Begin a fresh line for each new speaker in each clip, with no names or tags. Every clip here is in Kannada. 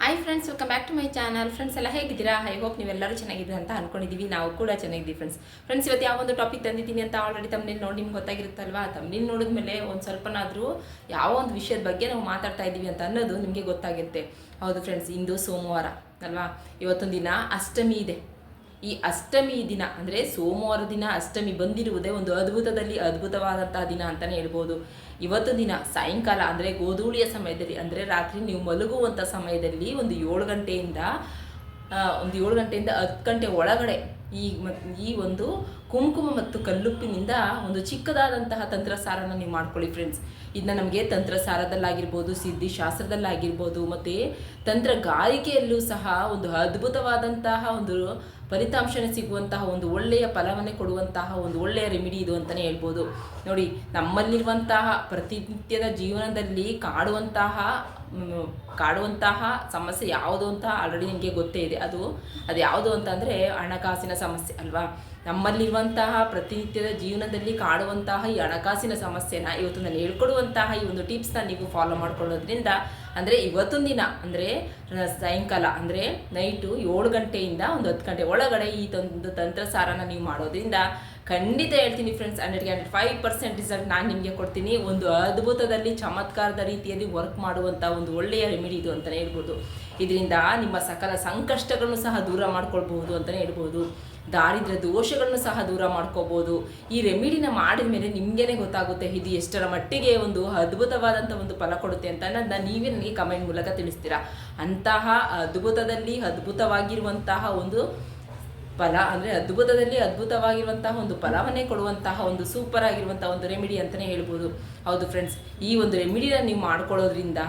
Hi friends welcome back to my channel friends ಎಲ್ಲ ಹೇಗಿದ್ದೀರಾ? ಐ ಹೋಪ್ ನೀವೆಲ್ಲರೂ ಚೆನ್ನಾಗಿದ್ದೀರಾ ಅಂತ ಅನ್ಕೊಂಡಿದ್ದೀವಿ ನಾವು ಕೂಡ ಚೆನ್ನಾಗಿದ್ದೀವಿ ಫ್ರೆಂಡ್ಸ್ ಫ್ರೆಂಡ್ಸ್ ಇವತ್ತು ಯಾವ ಒಂದು ಟಾಪಿಕ್ ತಂದಿದ್ದೀನಿ ಅಂತ ಆಲ್ರೆಡಿ ತಮ್ಮನೇಲಿ ನೋಡಿ ನಿಮ್ಗೆ ಗೊತ್ತಾಗಿರುತ್ತಲ್ವಾ? ತಮ್ಮನೇಲಿ ನೋಡಿದ್ಮೇಲೆ ಒಂದು ಸ್ವಲ್ಪನಾದರೂ ಯಾವ ಒಂದು ವಿಷಯದ ಬಗ್ಗೆ ನಾವು ಮಾತಾಡ್ತಾ ಇದ್ದೀವಿ ಅಂತ ಅನ್ನೋದು ನಿಮಗೆ ಗೊತ್ತಾಗುತ್ತೆ. ಹೌದು ಫ್ರೆಂಡ್ಸ್ ಇಂದು ಸೋಮವಾರ, ಅಲ್ವಾ? ಇವತ್ತೊಂದು ದಿನ ಅಷ್ಟಮಿ ಇದೆ. ಈ ಅಷ್ಟಮಿ ದಿನ ಅಂದರೆ ಸೋಮವಾರ ದಿನ ಅಷ್ಟಮಿ ಬಂದಿರುವುದೇ ಒಂದು ಅದ್ಭುತದಲ್ಲಿ ಅದ್ಭುತವಾದಂತಹ ದಿನ ಅಂತಲೇ ಹೇಳ್ಬೋದು. ಇವತ್ತು ದಿನ ಸಾಯಂಕಾಲ ಅಂದರೆ ಗೋಧೂಳಿಯ ಸಮಯದಲ್ಲಿ ಅಂದರೆ ರಾತ್ರಿ ನೀವು ಮಲಗುವಂಥ ಸಮಯದಲ್ಲಿ ಒಂದು ಏಳು ಗಂಟೆಯಿಂದ ಒಂದು ಏಳು ಗಂಟೆಯಿಂದ ಹತ್ತು ಗಂಟೆ ಒಳಗಡೆ ಈ ಮ- ಈ ಒಂದು ಕುಂಕುಮ ಮತ್ತು ಕಲ್ಲುಪ್ಪಿನಿಂದ ಒಂದು ಚಿಕ್ಕದಾದಂತಹ ತಂತ್ರಸಾರನ ನೀವು ಮಾಡ್ಕೊಳ್ಳಿ ಫ್ರೆಂಡ್ಸ್ ಇದನ್ನ ನಮಗೆ ತಂತ್ರಸಾರದಲ್ಲಾಗಿರ್ಬೋದು ಸಿದ್ಧಿ ಶಾಸ್ತ್ರದಲ್ಲಾಗಿರ್ಬೋದು ಮತ್ತು ತಂತ್ರಗಾರಿಕೆಯಲ್ಲೂ ಸಹ ಒಂದು ಅದ್ಭುತವಾದಂತಹ ಒಂದು ಫಲಿತಾಂಶನೇ ಸಿಗುವಂತಹ ಒಂದು ಒಳ್ಳೆಯ ಫಲವನ್ನೇ ಕೊಡುವಂತಹ ಒಂದು ಒಳ್ಳೆಯ ರೆಮಿಡಿ ಇದು ಅಂತಲೇ ಹೇಳ್ಬೋದು. ನೋಡಿ, ನಮ್ಮಲ್ಲಿರುವಂತಹ ಪ್ರತಿನಿತ್ಯದ ಜೀವನದಲ್ಲಿ ಕಾಡುವಂತಹ ಕಾಡುವಂತಹ ಸಮಸ್ಯೆ ಯಾವುದು ಅಂತ ಆಲ್ರೆಡಿ ನಿಮಗೆ ಗೊತ್ತೇ ಇದೆ. ಅದು ಅದು ಯಾವುದು ಅಂತ ಅಂದರೆ ಹಣಕಾಸಿನ ಸಮಸ್ಯೆ ಅಲ್ವಾ? ನಮ್ಮಲ್ಲಿರುವಂತಹ ಪ್ರತಿನಿತ್ಯದ ಜೀವನದಲ್ಲಿ ಕಾಡುವಂತಹ ಈ ಹಣಕಾಸಿನ ಸಮಸ್ಯೆನ ಇವತ್ತು ನಾನು ಹೇಳ್ಕೊಡುವಂತಹ ಈ ಒಂದು ಟಿಪ್ಸ್ನ ನೀವು ಫಾಲೋ ಮಾಡ್ಕೊಳ್ಳೋದ್ರಿಂದ, ಅಂದರೆ ಇವತ್ತೊಂದು ದಿನ, ಅಂದರೆ ಸಾಯಂಕಾಲ, ಅಂದರೆ ನೈಟು ಏಳು ಗಂಟೆಯಿಂದ ಒಂದು ಹತ್ತು ಗಂಟೆ ಒಳಗಡೆ ಈ ತಂದು, ತಂತ್ರಸಾರನ ನೀವು ಮಾಡೋದ್ರಿಂದ ಖಂಡಿತ ಹೇಳ್ತೀನಿ ಫ್ರೆಂಡ್ಸ್ ಹಂಡ್ರೆಡ್ಗೆ ಹಂಡ್ರೆಡ್ ಫೈವ್ ಪರ್ಸೆಂಟ್ ರಿಸಲ್ಟ್ ನಾನು ನಿಮಗೆ ಕೊಡ್ತೀನಿ. ಒಂದು ಅದ್ಭುತದಲ್ಲಿ, ಚಮತ್ಕಾರದ ರೀತಿಯಲ್ಲಿ ವರ್ಕ್ ಮಾಡುವಂಥ ಒಂದು ಒಳ್ಳೆಯ ರೆಮಿಡಿ ಇದು ಅಂತಲೇ ಹೇಳ್ಬೋದು. ಇದರಿಂದ ನಿಮ್ಮ ಸಕಲ ಸಂಕಷ್ಟಗಳನ್ನು ಸಹ ದೂರ ಮಾಡ್ಕೊಳ್ಬಹುದು ಅಂತಲೇ ಹೇಳ್ಬೋದು. ದಾರಿದ್ರ ದೋಷಗಳನ್ನು ಸಹ ದೂರ ಮಾಡ್ಕೋಬೋದು ಈ ರೆಮಿಡಿನ ಮಾಡಿದ ಮೇಲೆ ನಿಮಗೇನೆ ಗೊತ್ತಾಗುತ್ತೆ, ಇದು ಎಷ್ಟರ ಮಟ್ಟಿಗೆ ಒಂದು ಅದ್ಭುತವಾದಂಥ ಒಂದು ಫಲ ಕೊಡುತ್ತೆ ಅಂತ ನನ್ನ ನೀವೇ ನನಗೆ ಕಮೆಂಟ್ ಮೂಲಕ ತಿಳಿಸ್ತೀರಾ. ಅಂತಹ ಅದ್ಭುತದಲ್ಲಿ ಅದ್ಭುತವಾಗಿರುವಂತಹ ಒಂದು ಫಲ ಅಂದರೆ ಅದ್ಭುತದಲ್ಲಿ ಅದ್ಭುತವಾಗಿರುವಂತಹ ಒಂದು ಫಲವನ್ನೇ ಕೊಡುವಂತಹ ಒಂದು ಸೂಪರ್ ಆಗಿರುವಂತಹ ಒಂದು ರೆಮಿಡಿ ಅಂತಲೇ ಹೇಳ್ಬೋದು. ಹೌದು ಫ್ರೆಂಡ್ಸ್ ಈ ಒಂದು ರೆಮಿಡಿನ ನೀವು ಮಾಡ್ಕೊಳ್ಳೋದ್ರಿಂದ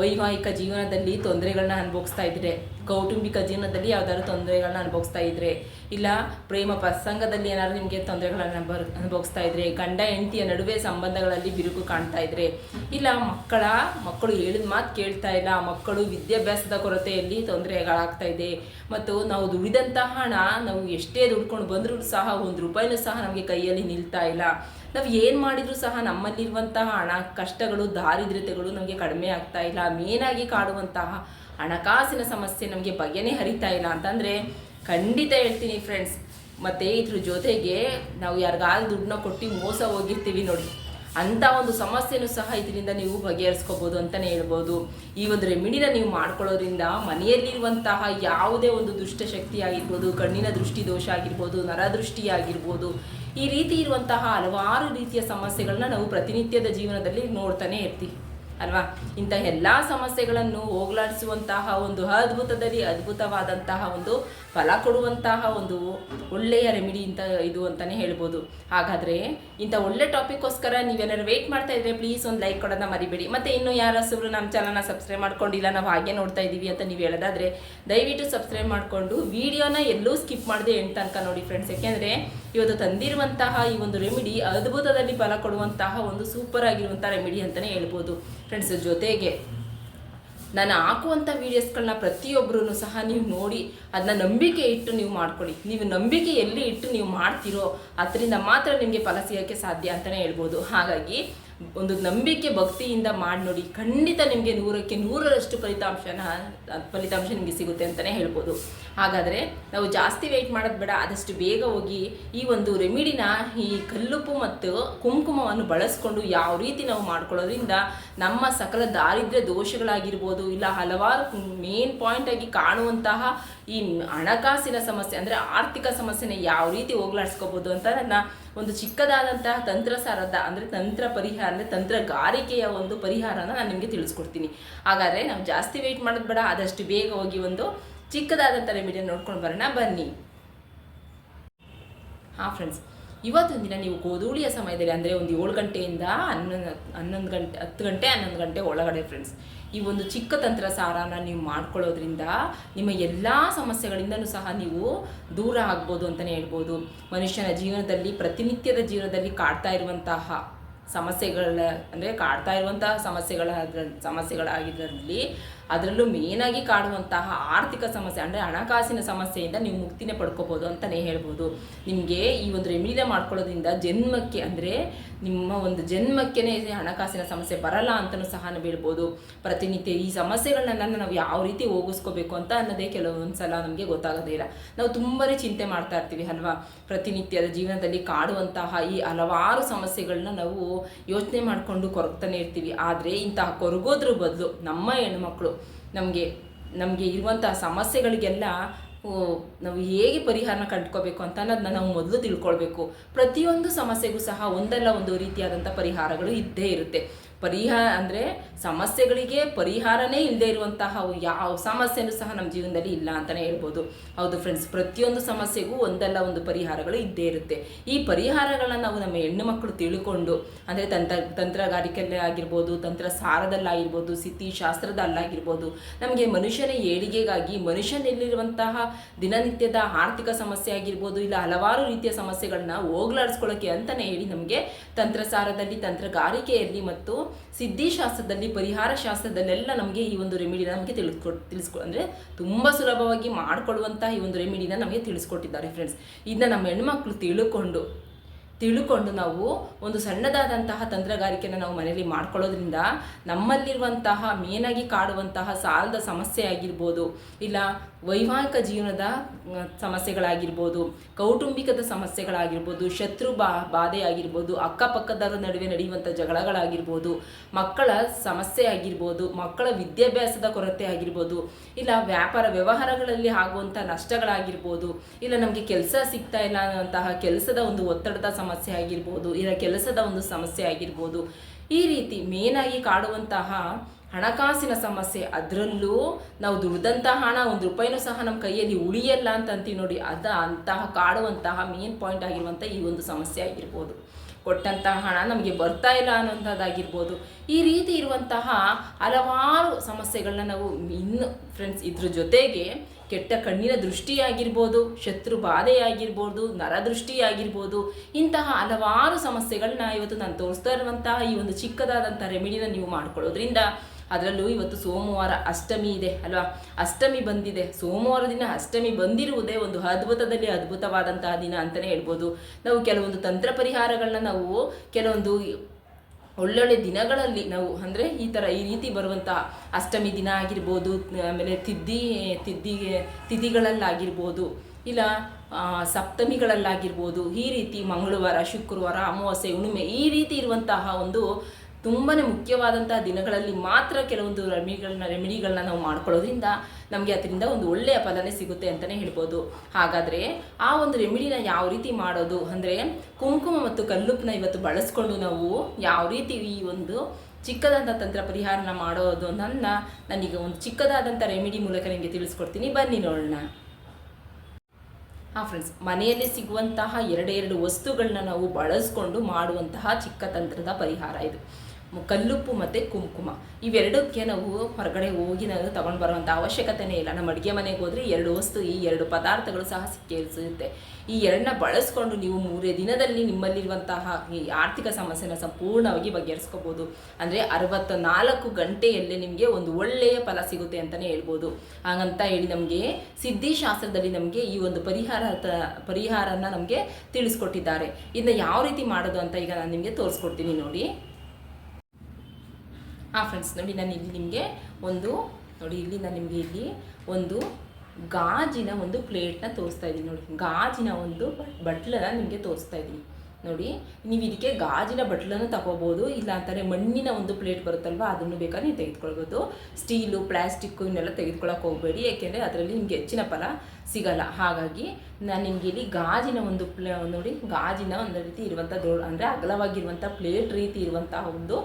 ವೈವಾಹಿಕ ಜೀವನದಲ್ಲಿ ತೊಂದರೆಗಳನ್ನ ಅನುಭವಿಸ್ತಾ ಇದ್ರೆ ಕೌಟುಂಬಿಕ ಜೀವನದಲ್ಲಿ ಯಾವ್ದಾದ್ರು ತೊಂದರೆಗಳನ್ನ ಅನುಭವಿಸ್ತಾ ಇದ್ರೆ, ಇಲ್ಲ ಪ್ರೇಮ ಪ್ರಸಂಗದಲ್ಲಿ ಏನಾದ್ರು ನಿಮಗೆ ತೊಂದರೆಗಳನ್ನ ಅನುಭವಿಸ್ತಾ ಇದ್ರೆ, ಗಂಡ, ಹೆಂಡತಿಯ ನಡುವೆ ಸಂಬಂಧಗಳಲ್ಲಿ ಬಿರುಕು ಕಾಣ್ತಾ ಇದ್ರೆ, ಇಲ್ಲ ಮಕ್ಕಳ, ಮಕ್ಕಳು ಹೇಳಿದ ಮಾತು ಕೇಳ್ತಾ ಇಲ್ಲ, ಮಕ್ಕಳು ವಿದ್ಯಾಭ್ಯಾಸದ ಕೊರತೆಯಲ್ಲಿ ತೊಂದರೆಗಳಾಗ್ತಾ ಇದೆ, ಮತ್ತು ನಾವು ದುಡಿದಂತಹ ಹಣ ನಾವು ಎಷ್ಟೇ ದುಡ್ಕೊಂಡು ಬಂದರೂ ಸಹ ಒಂದು ರೂಪಾಯಿನೂ ಸಹ ನಮಗೆ ಕೈಯಲ್ಲಿ ನಿಲ್ತಾ ಇಲ್ಲ. ನಾವು ಏನು ಮಾಡಿದರೂ ಸಹ ನಮ್ಮಲ್ಲಿರುವಂತಹ ಹಣ, ಕಷ್ಟಗಳು, ದಾರಿದ್ರ್ಯತೆಗಳು ನಮಗೆ ಕಡಿಮೆ ಆಗ್ತಾ ಇಲ್ಲ. ಮೇನಾಗಿ ಕಾಡುವಂತಹ ಹಣಕಾಸಿನ ಸಮಸ್ಯೆ ನಮಗೆ ಬಗೆನೇ ಹರಿತಾ ಇಲ್ಲ ಅಂತಂದರೆ ಖಂಡಿತ ಹೇಳ್ತೀನಿ ಫ್ರೆಂಡ್ಸ್ ಮತ್ತು ಇದ್ರ ಜೊತೆಗೆ ನಾವು ಯಾರಿಗಾದ್ರೂ ದುಡ್ಡನ್ನ ಕೊಟ್ಟು ಮೋಸ ಹೋಗಿರ್ತೀವಿ ನೋಡಿ. ಅಂಥ ಒಂದು ಸಮಸ್ಯೆನೂ ಸಹ ಇದರಿಂದ ನೀವು ಬಗೆಹರಿಸ್ಕೋಬೋದು ಅಂತಲೇ ಹೇಳ್ಬೋದು. ಈ ಒಂದು ರೆಮಿಡಿನ ನೀವು ಮಾಡ್ಕೊಳ್ಳೋದ್ರಿಂದ ಮನೆಯಲ್ಲಿರುವಂತಹ ಯಾವುದೇ ಒಂದು ದುಷ್ಟಶಕ್ತಿ ಆಗಿರ್ಬೋದು, ಕಣ್ಣಿನ ದೃಷ್ಟಿ ದೋಷ ಆಗಿರ್ಬೋದು ನರದೃಷ್ಟಿ ಆಗಿರ್ಬೋದು, ಈ ರೀತಿ ಇರುವಂತಹ ಹಲವಾರು ರೀತಿಯ ಸಮಸ್ಯೆಗಳನ್ನ ನಾವು ಪ್ರತಿನಿತ್ಯದ ಜೀವನದಲ್ಲಿ ನೋಡ್ತಾನೆ ಇರ್ತೀವಿ. ಅಲ್ವಾ? ಇಂಥ ಎಲ್ಲ ಸಮಸ್ಯೆಗಳನ್ನು ಹೋಗಲಾಡಿಸುವಂತಹ ಒಂದು ಅದ್ಭುತದಲ್ಲಿ ಅದ್ಭುತವಾದಂತಹ ಒಂದು ಫಲ ಕೊಡುವಂತಹ ಒಂದು ಒಳ್ಳೆಯ ರೆಮಿಡಿ ಅಂತ ಇದು ಅಂತಲೇ ಹೇಳ್ಬೋದು. ಹಾಗಾದರೆ ಇಂಥ ಒಳ್ಳೆ ಟಾಪಿಕ್ಗೋಸ್ಕರ ನೀವೇನಾದ್ರು ವೆಯ್ಟ್ ಮಾಡ್ತಾ ಇದ್ರೆ ಪ್ಲೀಸ್ ಒಂದು ಲೈಕ್ ಕೊಡೋದನ್ನ ಮರಿಬೇಡಿ. ಮತ್ತು ಇನ್ನು ಯಾರಸರು ನಮ್ಮ ಚಾನಲ್ನ ಸಬ್ಸ್ಕ್ರೈಬ್ ಮಾಡ್ಕೊಂಡಿಲ್ಲ ನಾವು ಹಾಗೆ ನೋಡ್ತಾ ಇದ್ದೀವಿ ಅಂತ ನೀವು ಹೇಳೋದಾದರೆ ದಯವಿಟ್ಟು ಸಬ್ಸ್ಕ್ರೈಬ್ ಮಾಡಿಕೊಂಡು ವಿಡಿಯೋನ ಎಲ್ಲೂ ಸ್ಕಿಪ್ ಮಾಡದೆ ಎಂಟು ತನಕ ನೋಡಿ ಫ್ರೆಂಡ್ಸ್ ಯಾಕೆಂದರೆ ಇವತ್ತು ತಂದಿರುವಂತಹ ಈ ಒಂದು ರೆಮಿಡಿ ಅದ್ಭುತದಲ್ಲಿ ಫಲ ಕೊಡುವಂತಹ ಒಂದು ಸೂಪರ್ ಆಗಿರುವಂಥ ರೆಮಿಡಿ ಅಂತಲೇ ಹೇಳ್ಬೋದು. ಫ್ರೆಂಡ್ಸ್ ಜೊತೆಗೆ ನಾನು ಹಾಕುವಂಥ ವೀಡಿಯೋಸ್ಗಳನ್ನ ಪ್ರತಿಯೊಬ್ಬರೂ ಸಹ ನೀವು ನೋಡಿ ಅದನ್ನ ನಂಬಿಕೆ ಇಟ್ಟು ನೀವು ಮಾಡ್ಕೊಳ್ಳಿ. ನೀವು ನಂಬಿಕೆ ಎಲ್ಲಿ ಇಟ್ಟು ನೀವು ಮಾಡ್ತೀರೋ, ಅದರಿಂದ ಮಾತ್ರ ನಿಮಗೆ ಫಲ ಸಿಗೋಕ್ಕೆ ಸಾಧ್ಯ ಅಂತಲೇ ಹೇಳ್ಬೋದು. ಹಾಗಾಗಿ ಒಂದು ನಂಬಿಕೆ ಭಕ್ತಿಯಿಂದ ಮಾಡಿ ನೋಡಿ, ಖಂಡಿತ ನಿಮಗೆ ನೂರಕ್ಕೆ ನೂರರಷ್ಟು ಫಲಿತಾಂಶನ, ಫಲಿತಾಂಶ ನಿಮಗೆ ಸಿಗುತ್ತೆ ಅಂತಲೇ ಹೇಳ್ಬೋದು. ಹಾಗಾದರೆ ನಾವು ಜಾಸ್ತಿ ವೆಯ್ಟ್ ಮಾಡೋದು ಬೇಡ, ಆದಷ್ಟು ಬೇಗ ಹೋಗಿ ಈ ಒಂದು ರೆಮಿಡಿನ ಈ ಕಲ್ಲುಪು ಮತ್ತು ಕುಂಕುಮವನ್ನು ಬಳಸ್ಕೊಂಡು ಯಾವ ರೀತಿ ನಾವು ಮಾಡ್ಕೊಳ್ಳೋದ್ರಿಂದ ನಮ್ಮ ಸಕಲ ದಾರಿದ್ರ್ಯ ದೋಷಗಳಾಗಿರ್ಬೋದು, ಇಲ್ಲ ಹಲವಾರು ಮೇನ್ ಪಾಯಿಂಟ್ ಆಗಿ ಕಾಣುವಂತಹ ಈ ಹಣಕಾಸಿನ ಸಮಸ್ಯೆ, ಅಂದರೆ ಆರ್ಥಿಕ ಸಮಸ್ಯೆನ ಯಾವ ರೀತಿ ಹೋಗ್ಲಾಡಿಸ್ಕೋಬೋದು ಅಂತ ನನ್ನ ಒಂದು ಚಿಕ್ಕದಾದಂತಹ ತಂತ್ರಸಾರದ, ಅಂದರೆ ತಂತ್ರ ಪರಿಹಾರ, ಅಂದರೆ ತಂತ್ರಗಾರಿಕೆಯ ಒಂದು ಪರಿಹಾರನ ನಾನು ನಿಮಗೆ ತಿಳಿಸ್ಕೊಡ್ತೀನಿ. ಹಾಗಾದರೆ ನಾವು ಜಾಸ್ತಿ ವೆಯ್ಟ್ ಮಾಡೋದು ಬೇಡ, ಆದಷ್ಟು ಬೇಗ ಹೋಗಿ ಒಂದು ಚಿಕ್ಕದಾದಂಥ ರೆಮಿಡಿಯನ್ನು ನೋಡ್ಕೊಂಡು ಬರೋಣ. ಬನ್ನಿ. ಹಾಂ ಫ್ರೆಂಡ್ಸ್ ಇವತ್ತೊಂದು ದಿನ ನೀವು ಗೋಧೂಳಿಯ ಸಮಯದಲ್ಲಿ ಅಂದರೆ ಒಂದು ಏಳು ಗಂಟೆಯಿಂದ ಹನ್ನೊಂದು ಹನ್ನೊಂದು ಗಂಟೆ, ಹತ್ತು ಗಂಟೆ, ಹನ್ನೊಂದು ಗಂಟೆ ಒಳಗಡೆ ಫ್ರೆಂಡ್ಸ್ ಈ ಒಂದು ಚಿಕ್ಕ ತಂತ್ರ ಸಾರನ ನೀವು ಮಾಡ್ಕೊಳ್ಳೋದ್ರಿಂದ ನಿಮ್ಮ ಎಲ್ಲ ಸಮಸ್ಯೆಗಳಿಂದನೂ ಸಹ ನೀವು ದೂರ ಆಗ್ಬೋದು ಅಂತಲೇ ಹೇಳ್ಬೋದು. ಮನುಷ್ಯನ ಜೀವನದಲ್ಲಿ, ಪ್ರತಿನಿತ್ಯದ ಜೀವನದಲ್ಲಿ ಕಾಡ್ತಾ ಇರುವಂತಹ ಸಮಸ್ಯೆಗಳ, ಅಂದರೆ ಕಾಡ್ತಾ ಇರುವಂತಹ ಸಮಸ್ಯೆಗಳ, ಸಮಸ್ಯೆಗಳಾಗಿದ್ರಲ್ಲಿ ಅದರಲ್ಲೂ ಮೇನಾಗಿ ಕಾಡುವಂತಹ ಆರ್ಥಿಕ ಸಮಸ್ಯೆ, ಅಂದರೆ ಹಣಕಾಸಿನ ಸಮಸ್ಯೆಯಿಂದ ನೀವು ಮುಕ್ತಿನೇ ಪಡ್ಕೋಬೋದು ಅಂತಲೇ ಹೇಳ್ಬೋದು. ನಿಮಗೆ ಈ ಒಂದು ರೆಮಿಡಿಯ ಮಾಡ್ಕೊಳ್ಳೋದ್ರಿಂದ ಜನ್ಮಕ್ಕೆ, ಅಂದರೆ ನಿಮ್ಮ ಒಂದು ಜನ್ಮಕ್ಕೆ ಹಣಕಾಸಿನ ಸಮಸ್ಯೆ ಬರಲ್ಲ ಅಂತಲೂ ಸಹ ನಾವು ಹೇಳ್ಬೋದು. ಪ್ರತಿನಿತ್ಯ ಈ ಸಮಸ್ಯೆಗಳನ್ನ ನಾವು ಯಾವ ರೀತಿ ಹೋಗಿಸ್ಕೋಬೇಕು ಅಂತ ಅನ್ನೋದೇ ಕೆಲವೊಂದು ಸಲ ನಮಗೆ ಗೊತ್ತಾಗೋದೇ ಇಲ್ಲ. ನಾವು ತುಂಬಾ ಚಿಂತೆ ಮಾಡ್ತಾ ಇರ್ತೀವಿ, ಅಲ್ವಾ? ಪ್ರತಿನಿತ್ಯದ ಜೀವನದಲ್ಲಿ ಕಾಡುವಂತಹ ಈ ಹಲವಾರು ಸಮಸ್ಯೆಗಳನ್ನ ನಾವು ಯೋಚನೆ ಮಾಡಿಕೊಂಡು ಕೊರಗ್ತಾನೆ ಇರ್ತೀವಿ. ಆದರೆ ಇಂತಹ ಕೊರಗೋದ್ರ ಬದಲು ನಮ್ಮ ಹೆಣ್ಮಕ್ಳು ನಮಗೆ ನಮಗೆ ಇರುವಂಥ ಸಮಸ್ಯೆಗಳಿಗೆಲ್ಲ ನಾವು ಹೇಗೆ ಪರಿಹಾರನ ಕಂಡುಕೋಬೇಕು ಅಂತ ಅನ್ನೋದನ್ನ ನಾವು ಮೊದಲು ತಿಳ್ಕೊಳ್ಬೇಕು. ಪ್ರತಿಯೊಂದು ಸಮಸ್ಯೆಗೂ ಸಹ ಒಂದಲ್ಲ ಒಂದು ರೀತಿಯಾದಂಥ ಪರಿಹಾರಗಳು ಇದ್ದೇ ಇರುತ್ತೆ. ಪರಿಹಾರ ಅಂದರೆ ಸಮಸ್ಯೆಗಳಿಗೆ ಪರಿಹಾರನೇ ಇಲ್ಲದೆ ಇರುವಂತಹ ಯಾವ ಸಮಸ್ಯೆನೂ ಸಹ ನಮ್ಮ ಜೀವನದಲ್ಲಿ ಇಲ್ಲ ಅಂತಲೇ ಹೇಳ್ಬೋದು. ಹೌದು ಫ್ರೆಂಡ್ಸ್ ಪ್ರತಿಯೊಂದು ಸಮಸ್ಯೆಗೂ ಒಂದಲ್ಲ ಒಂದು ಪರಿಹಾರಗಳು ಇದ್ದೇ ಇರುತ್ತೆ. ಈ ಪರಿಹಾರಗಳನ್ನ ನಾವು ನಮ್ಮ ಹೆಣ್ಣು ಮಕ್ಕಳು ತಿಳ್ಕೊಂಡು, ಅಂದರೆ ತಂತ್ರ ತಂತ್ರಗಾರಿಕೆಯಲ್ಲೇ ಆಗಿರ್ಬೋದು ತಂತ್ರ ಸಾರದಲ್ಲಾಗಿರ್ಬೋದು ಸ್ಥಿತಿ ಶಾಸ್ತ್ರದಲ್ಲಾಗಿರ್ಬೋದು ನಮಗೆ ಮನುಷ್ಯನ ಏಳಿಗೆಗಾಗಿ, ಮನುಷ್ಯನಲ್ಲಿರುವಂತಹ ದಿನನಿತ್ಯದ ಆರ್ಥಿಕ ಸಮಸ್ಯೆ ಆಗಿರ್ಬೋದು, ಇಲ್ಲ ಹಲವಾರು ರೀತಿಯ ಸಮಸ್ಯೆಗಳನ್ನ ಹೋಗ್ಲಾಡಿಸ್ಕೊಳ್ಳೋಕೆ ಅಂತಲೇ ಹೇಳಿ ನಮಗೆ ತಂತ್ರಸಾರದಲ್ಲಿ, ತಂತ್ರಗಾರಿಕೆಯಲ್ಲಿ ಮತ್ತು ಸಿದ್ಧಿಶಾಸ್ತ್ರದಲ್ಲಿ ಪರಿಹಾರ ಶಾಸ್ತ್ರದಲ್ಲೆಲ್ಲ ನಮಗೆ ಈ ಒಂದು ರೆಮಿಡಿನ ನಮಗೆ ತಿಳಿಸ್ಕೊ ತಿಳಿಸ್ಕೊ, ಅಂದರೆ ತುಂಬ ಸುಲಭವಾಗಿ ಮಾಡಿಕೊಳ್ಳುವಂತಹ ಈ ಒಂದು ರೆಮಿಡಿನ ನಮಗೆ ತಿಳಿಸ್ಕೊಟ್ಟಿದ್ದಾರೆ ಫ್ರೆಂಡ್ಸ್ ಇದನ್ನ ನಮ್ಮ ಹೆಣ್ಮಕ್ಳು ತಿಳ್ಕೊಂಡು ತಿಳ್ಕೊಂಡು ನಾವು ಒಂದು ಸಣ್ಣದಾದಂತಹ ತಂತ್ರಗಾರಿಕೆನ ನಾವು ಮನೆಯಲ್ಲಿ ಮಾಡ್ಕೊಳ್ಳೋದ್ರಿಂದ ನಮ್ಮಲ್ಲಿರುವಂತಹ, ಮೇನಾಗಿ ಕಾಡುವಂತಹ ಸಾಲದ ಸಮಸ್ಯೆ ಆಗಿರ್ಬೋದು, ಇಲ್ಲ ವೈವಾಹಿಕ ಜೀವನದ ಸಮಸ್ಯೆಗಳಾಗಿರ್ಬೋದು, ಕೌಟುಂಬಿಕದ ಸಮಸ್ಯೆಗಳಾಗಿರ್ಬೋದು, ಶತ್ರು ಬಾ, ಬಾಧೆ ಆಗಿರ್ಬೋದು, ಅಕ್ಕಪಕ್ಕದವರ ನಡುವೆ ನಡೆಯುವಂಥ ಜಗಳಗಳಾಗಿರ್ಬೋದು, ಮಕ್ಕಳ ಸಮಸ್ಯೆ ಆಗಿರ್ಬೋದು, ಮಕ್ಕಳ ವಿದ್ಯಾಭ್ಯಾಸದ ಕೊರತೆ ಆಗಿರ್ಬೋದು, ಇಲ್ಲ ವ್ಯಾಪಾರ ವ್ಯವಹಾರಗಳಲ್ಲಿ ಆಗುವಂಥ ನಷ್ಟಗಳಾಗಿರ್ಬೋದು, ಇಲ್ಲ ನಮಗೆ ಕೆಲಸ ಸಿಗ್ತಾ ಇಲ್ಲ ಅನ್ನುವಂತಹ ಕೆಲಸದ ಒಂದು ಒತ್ತಡದ ಸಮಸ್ಯೆ ಆಗಿರ್ಬೋದು ಇಲ್ಲ ಕೆಲಸದ ಒಂದು ಸಮಸ್ಯೆ ಆಗಿರ್ಬೋದು, ಈ ರೀತಿ ಮೇನಾಗಿ ಕಾಡುವಂತಹ ಹಣಕಾಸಿನ ಸಮಸ್ಯೆ, ಅದರಲ್ಲೂ ನಾವು ದುಡ್ದಂತಹ ಹಣ, ಒಂದು ರೂಪಾಯಿನೂ ಸಹ ನಮ್ಮ ಕೈಯಲ್ಲಿ ಉಳಿಯಲ್ಲ ಅಂತ ಅಂತೀವಿ ನೋಡಿ, ಅದ ಅಂತಹ ಕಾಡುವಂತಹ ಮೇನ್ ಪಾಯಿಂಟ್ ಆಗಿರುವಂಥ ಈ ಒಂದು ಸಮಸ್ಯೆ ಆಗಿರ್ಬೋದು. ಕೊಟ್ಟಂತಹ ಹಣ ನಮಗೆ ಬರ್ತಾ ಇಲ್ಲ ಅನ್ನೋಂಥದ್ದಾಗಿರ್ಬೋದು. ಈ ರೀತಿ ಇರುವಂತಹ ಹಲವಾರು ಸಮಸ್ಯೆಗಳನ್ನ ನಾವು ಇನ್ನು ಫ್ರೆಂಡ್ಸ್ ಇದ್ರ ಜೊತೆಗೆ ಕೆಟ್ಟ ಕಣ್ಣಿನ ದೃಷ್ಟಿಯಾಗಿರ್ಬೋದು, ಶತ್ರು ಬಾಧೆಯಾಗಿರ್ಬೋದು, ನರದೃಷ್ಟಿಯಾಗಿರ್ಬೋದು, ಇಂತಹ ಹಲವಾರು ಸಮಸ್ಯೆಗಳನ್ನ ಇವತ್ತು ನಾನು ತೋರಿಸ್ತಾ ಇರುವಂತಹ ಈ ಒಂದು ಚಿಕ್ಕದಾದಂಥ ರೆಮಿಡಿನ ನೀವು ಮಾಡ್ಕೊಳ್ಳೋದ್ರಿಂದ ಅದರಲ್ಲೂ ಇವತ್ತು ಸೋಮವಾರ ಅಷ್ಟಮಿ ಇದೆ ಅಲ್ವಾ? ಅಷ್ಟಮಿ ಬಂದಿದೆ. ಸೋಮವಾರ ದಿನ ಅಷ್ಟಮಿ ಬಂದಿರುವುದೇ ಒಂದು ಅದ್ಭುತದಲ್ಲಿ ಅದ್ಭುತವಾದಂತಹ ದಿನ ಅಂತಲೇ ಹೇಳ್ಬೋದು. ನಾವು ಕೆಲವೊಂದು ತಂತ್ರ ಪರಿಹಾರಗಳನ್ನ ನಾವು ಕೆಲವೊಂದು ಒಳ್ಳೊಳ್ಳೆ ದಿನಗಳಲ್ಲಿ ನಾವು ಅಂದರೆ ಈ ಥರ ಈ ರೀತಿ ಬರುವಂಥ ಅಷ್ಟಮಿ ದಿನ ಆಗಿರ್ಬೋದು, ಆಮೇಲೆ ತಿದ್ದಿ ತಿದ್ದಿಗೆ ತಿಥಿಗಳಲ್ಲಾಗಿರ್ಬೋದು, ಇಲ್ಲ ಸಪ್ತಮಿಗಳಲ್ಲಾಗಿರ್ಬೋದು, ಈ ರೀತಿ ಮಂಗಳವಾರ, ಶುಕ್ರವಾರ, ಅಮಾವಾಸ್ಯೆ, ಹುಣ್ಣಿಮೆ ಈ ರೀತಿ ಇರುವಂತಹ ಒಂದು ತುಂಬಾ ಮುಖ್ಯವಾದಂತಹ ದಿನಗಳಲ್ಲಿ ಮಾತ್ರ ಕೆಲವೊಂದು ರೆಮಿಗಳನ್ನ, ರೆಮಿಡಿಗಳನ್ನ ನಾವು ಮಾಡ್ಕೊಳ್ಳೋದ್ರಿಂದ ನಮಗೆ ಅದರಿಂದ ಒಂದು ಒಳ್ಳೆಯ ಫಲನೇ ಸಿಗುತ್ತೆ ಅಂತಲೇ ಹೇಳ್ಬೋದು. ಹಾಗಾದರೆ ಆ ಒಂದು ರೆಮಿಡಿನ ಯಾವ ರೀತಿ ಮಾಡೋದು? ಅಂದರೆ ಕುಂಕುಮ ಮತ್ತು ಕಲ್ಲುಪ್ಪನ್ನ ಇವತ್ತು ಬಳಸ್ಕೊಂಡು ನಾವು ಯಾವ ರೀತಿ ಈ ಒಂದು ಚಿಕ್ಕದಾದ ತಂತ್ರ ಪರಿಹಾರನ ಮಾಡೋದು ನನ್ನ ನನಗೆ ಒಂದು ಚಿಕ್ಕದಾದಂಥ ರೆಮಿಡಿ ಮೂಲಕ ನಿಮಗೆ ತಿಳಿಸ್ಕೊಡ್ತೀನಿ. ಬನ್ನಿ ನೋಡೋಣ. ಹಾಂ ಫ್ರೆಂಡ್ಸ್ ಮನೆಯಲ್ಲಿ ಸಿಗುವಂತಹ ಎರಡೆರಡು ವಸ್ತುಗಳನ್ನ ನಾವು ಬಳಸ್ಕೊಂಡು ಮಾಡುವಂತಹ ಚಿಕ್ಕ ತಂತ್ರದ ಪರಿಹಾರ ಇದು. ಕಲ್ಲುಪ್ಪು ಮತ್ತು ಕುಂಕುಮ. ಇವೆರಡಕ್ಕೆ ನಾವು ಹೊರಗಡೆ ಹೋಗಿ ನಾವು ತಗೊಂಡು ಬರುವಂಥ ಅವಶ್ಯಕತೆನೇ ಇಲ್ಲ. ನಮ್ಮ ಅಡುಗೆ ಮನೆಗೆ ಹೋದರೆ ಎರಡು ವಸ್ತು, ಈ ಎರಡು ಪದಾರ್ಥಗಳು ಸಹ ಸಿಕ್ಕೇ ಸಿಗುತ್ತೆ ಈ ಎರಡನ್ನ ಬಳಸ್ಕೊಂಡು ನೀವು ಮೂರೇ ದಿನದಲ್ಲಿ ನಿಮ್ಮಲ್ಲಿರುವಂತಹ ಈ ಆರ್ಥಿಕ ಸಮಸ್ಯೆನ ಸಂಪೂರ್ಣವಾಗಿ ಬಗೆಹರಿಸ್ಕೋಬೋದು. ಅಂದರೆ ಅರವತ್ತ ನಾಲ್ಕು ಗಂಟೆಯಲ್ಲೇ ನಿಮಗೆ ಒಂದು ಒಳ್ಳೆಯ ಫಲ ಸಿಗುತ್ತೆ ಅಂತಲೇ ಹೇಳ್ಬೋದು. ಹಾಗಂತ ಹೇಳಿ ನಮಗೆ ಸಿದ್ಧಿಶಾಸ್ತ್ರದಲ್ಲಿ ನಮಗೆ ಈ ಒಂದು ಪರಿಹಾರ ಪರಿಹಾರನ ನಮಗೆ ತಿಳಿಸ್ಕೊಟ್ಟಿದ್ದಾರೆ. ಇದನ್ನ ಯಾವ ರೀತಿ ಮಾಡೋದು ಅಂತ ಈಗ ನಾನು ನಿಮಗೆ ತೋರಿಸ್ಕೊಡ್ತೀನಿ ನೋಡಿ. ಹಾಂ ಫ್ರೆಂಡ್ಸ್ ನೋಡಿ ನಾನು ಇಲ್ಲಿ ನಿಮಗೆ ಒಂದು, ನೋಡಿ ಇಲ್ಲಿ ನಾನು ನಿಮಗೆ ಇಲ್ಲಿ ಒಂದು ಗಾಜಿನ ಒಂದು ಪ್ಲೇಟ್ನ ತೋರಿಸ್ತಾ ಇದ್ದೀನಿ. ನೋಡಿ, ಗಾಜಿನ ಒಂದು ಬಟ್ಲನ್ನ ನಿಮಗೆ ತೋರಿಸ್ತಾ ಇದ್ದೀನಿ. ನೋಡಿ, ನೀವು ಇದಕ್ಕೆ ಗಾಜಿನ ಬಟ್ಲನ್ನು ತಗೋಬೋದು, ಇಲ್ಲ ಅಂತಾರೆ ಮಣ್ಣಿನ ಒಂದು ಪ್ಲೇಟ್ ಬರುತ್ತಲ್ವ, ಅದನ್ನು ಬೇಕಾದ್ರೆ ನೀವು ತೆಗೆದುಕೊಳ್ಬೋದು. ಸ್ಟೀಲು, ಪ್ಲಾಸ್ಟಿಕ್ಕು ಇವನ್ನೆಲ್ಲ ತೆಗೆದುಕೊಳ್ಳೋಕೆ ಹೋಗಬೇಡಿ, ಏಕೆಂದರೆ ಅದರಲ್ಲಿ ನಿಮಗೆ ಹೆಚ್ಚಿನ ಫಲ ಸಿಗಲ್ಲ. ಹಾಗಾಗಿ ನಾನು ನಿಮಗೆ ಇಲ್ಲಿ ಗಾಜಿನ ಒಂದು ಪ್ಲೇ, ನೋಡಿ, ಗಾಜಿನ ಒಂದು ರೀತಿ ಇರುವಂಥ ದೊಡ್ಡ ಅಂದರೆ ಅಗಲವಾಗಿರುವಂಥ ಪ್ಲೇಟ್ ರೀತಿ ಇರುವಂತಹ ಒಂದು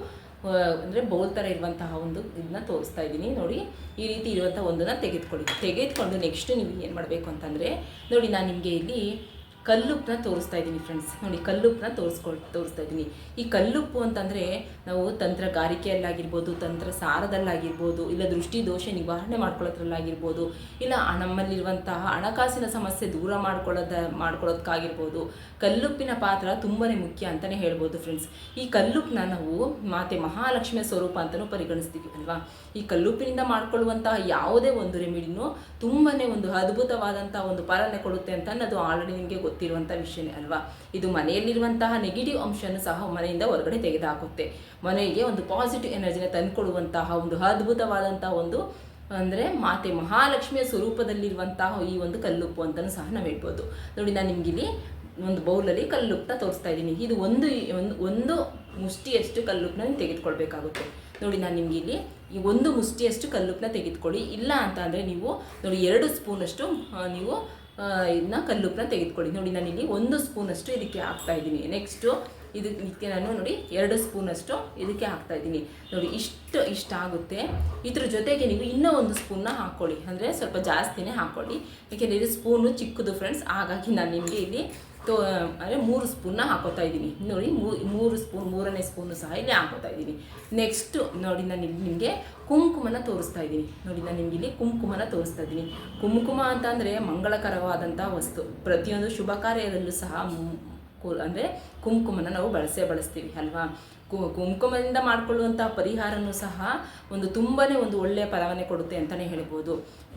ಅಂದರೆ ಬೌಲ್ ಥರ ಇರುವಂತಹ ಒಂದು ಇದನ್ನ ತೋರಿಸ್ತಾ ಇದ್ದೀನಿ. ನೋಡಿ, ಈ ರೀತಿ ಇರುವಂಥ ಒಂದನ್ನು ತೆಗೆದುಕೊಳ್ಳಿ. ತೆಗೆದುಕೊಂಡು ನೆಕ್ಸ್ಟ್ ನೀವು ಏನು ಮಾಡಬೇಕು ಅಂತಂದರೆ, ನೋಡಿ, ನಾನು ನಿಮಗೆ ಇಲ್ಲಿ ಕಲ್ಲುಪ್ಪನ್ನ ತೋರಿಸ್ತಾ ಇದ್ದೀನಿ ಫ್ರೆಂಡ್ಸ್ ನೋಡಿ ಕಲ್ಲುಪ್ಪನ್ನ ತೋರಿಸ್ಕೊಳ್, ತೋರಿಸ್ತಾ ಇದ್ದೀನಿ. ಈ ಕಲ್ಲುಪ್ಪು ಅಂತಂದರೆ ನಾವು ತಂತ್ರಗಾರಿಕೆಯಲ್ಲಾಗಿರ್ಬೋದು ತಂತ್ರ ಸಾರದಲ್ಲಾಗಿರ್ಬೋದು ಇಲ್ಲ ದೃಷ್ಟಿ ದೋಷ ನಿವಾರಣೆ ಮಾಡ್ಕೊಳ್ಳೋದ್ರಲ್ಲಾಗಿರ್ಬೋದು, ಇಲ್ಲ ನಮ್ಮಲ್ಲಿರುವಂತಹ ಹಣಕಾಸಿನ ಸಮಸ್ಯೆ ದೂರ ಮಾಡ್ಕೊಳ್ಳೋದ ಮಾಡ್ಕೊಳ್ಳೋದಕ್ಕಾಗಿರ್ಬೋದು ಕಲ್ಲುಪ್ಪಿನ ಪಾತ್ರ ತುಂಬಾ ಮುಖ್ಯ ಅಂತಲೇ ಹೇಳ್ಬೋದು ಫ್ರೆಂಡ್ಸ್ ಈ ಕಲ್ಲುಪ್ಪನ್ನ ನಾವು ಮಾತೆ ಮಹಾಲಕ್ಷ್ಮಿಯ ಸ್ವರೂಪ ಅಂತಲೂ ಪರಿಗಣಿಸ್ತೀವಿ, ಅಲ್ವಾ? ಈ ಕಲ್ಲುಪ್ಪಿನಿಂದ ಮಾಡ್ಕೊಳ್ಳುವಂತಹ ಯಾವುದೇ ಒಂದು ರೆಮಿಡಿನೂ ತುಂಬಾ ಒಂದು ಅದ್ಭುತವಾದಂಥ ಒಂದು ಪಾಲನೆ ಕೊಡುತ್ತೆ ಅಂತ ಅನ್ನೋದು ಆಲ್ರೆಡಿ ನಿಮಗೆ ಗೊತ್ತಿರುವಂಥ ವಿಷಯನೇ ಅಲ್ವಾ? ಇದು ಮನೆಯಲ್ಲಿರುವಂತಹ ನೆಗೆಟಿವ್ ಅಂಶವನ್ನು ಸಹ ಮನೆಯಿಂದ ಹೊರಗಡೆ ತೆಗೆದುಹಾಕುತ್ತೆ ಮನೆಗೆ ಒಂದು ಪಾಸಿಟಿವ್ ಎನರ್ಜಿನ ತಂದುಕೊಡುವಂತಹ ಒಂದು ಅದ್ಭುತವಾದಂತಹ ಒಂದು, ಅಂದರೆ ಮಾತೆ ಮಹಾಲಕ್ಷ್ಮಿಯ ಸ್ವರೂಪದಲ್ಲಿರುವಂತಹ ಈ ಒಂದು ಕಲ್ಲುಪ್ಪು ಅಂತಲೂ ಸಹ ನಾವು ಹೇಳ್ಬೋದು. ನೋಡಿ, ನಾನು ನಿಮಗಿಲ್ಲಿ ಒಂದು ಬೌಲಲ್ಲಿ ಕಲ್ಲುಪ್ಪನ್ನ ತೋರಿಸ್ತಾ ಇದ್ದೀನಿ. ಇದು ಒಂದು ಒಂದು ಒಂದು ಮುಷ್ಟಿಯಷ್ಟು ಕಲ್ಲುಪ್ಪನ್ನ ನೀವು ತೆಗೆದುಕೊಳ್ಬೇಕಾಗುತ್ತೆ. ನೋಡಿ, ನಾನು ನಿಮಗೆ ಇಲ್ಲಿ ಈ ಒಂದು ಮುಷ್ಟಿಯಷ್ಟು ಕಲ್ಲುಪ್ನ ತೆಗೆದುಕೊಳ್ಳಿ. ಇಲ್ಲ ಅಂತ ಅಂದರೆ ನೀವು, ನೋಡಿ, ಎರಡು ಸ್ಪೂನಷ್ಟು ನೀವು ಇದನ್ನ ಕಲ್ಲುಪ್ಪನ್ನ ತೆಗೆದುಕೊಳ್ಳಿ. ನೋಡಿ, ನಾನು ಇಲ್ಲಿ ಒಂದು ಸ್ಪೂನಷ್ಟು ಇದಕ್ಕೆ ಹಾಕ್ತಾ ಇದ್ದೀನಿ. ನೆಕ್ಸ್ಟು ಇದಕ್ಕೆ ನಾನು ನೋಡಿ ಎರಡು ಸ್ಪೂನಷ್ಟು ಇದಕ್ಕೆ ಹಾಕ್ತಾ ಇದ್ದೀನಿ. ನೋಡಿ, ಇಷ್ಟು ಇಷ್ಟ ಆಗುತ್ತೆ. ಇದ್ರ ಜೊತೆಗೆ ನೀವು ಇನ್ನೂ ಒಂದು ಸ್ಪೂನ್ನ ಹಾಕ್ಕೊಳ್ಳಿ ಅಂದರೆ ಸ್ವಲ್ಪ ಜಾಸ್ತಿನೇ ಹಾಕ್ಕೊಳ್ಳಿ ಯಾಕೆಂದರೆ ಇದು ಸ್ಪೂನು ಚಿಕ್ಕದು ಫ್ರೆಂಡ್ಸ್ ಹಾಗಾಗಿ ನಾನು ನಿಮಗೆ ಇಲ್ಲಿ ಅಂದರೆ ಮೂರು ಸ್ಪೂನ್ನ ಹಾಕೋತಾ ಇದ್ದೀನಿ. ನೋಡಿ ಮೂರು ಸ್ಪೂನ್ ಮೂರನೇ ಸ್ಪೂನು ಸಹ ಇಲ್ಲಿ ಹಾಕೋತಾ ಇದ್ದೀನಿ. ನೆಕ್ಸ್ಟು ನೋಡಿ, ನಾನು ಇಲ್ಲಿ ನಿಮಗೆ ಕುಂಕುಮನ ತೋರಿಸ್ತಾ ಇದ್ದೀನಿ. ನೋಡಿ, ನಾನು ನಿಮಗೆ ಇಲ್ಲಿ ಕುಂಕುಮನ ತೋರಿಸ್ತಾ ಇದ್ದೀನಿ. ಕುಂಕುಮ ಅಂತ ಅಂದರೆ ಮಂಗಳಕರವಾದಂಥ ವಸ್ತು. ಪ್ರತಿಯೊಂದು ಶುಭ ಕಾರ್ಯದಲ್ಲೂ ಸಹ ಅಂದರೆ ಕುಂಕುಮನ ನಾವು ಬಳಸೇ ಬಳಸ್ತೀವಿ, ಅಲ್ವಾ? ಕುಂಕುಮದಿಂದ ಮಾಡಿಕೊಳ್ಳುವಂಥ ಪರಿಹಾರನೂ ಸಹ ಒಂದು ತುಂಬಾ ಒಂದು ಒಳ್ಳೆಯ ಫಲವನ್ನೇ ಕೊಡುತ್ತೆ ಅಂತಲೇ ಹೇಳ್ಬೋದು.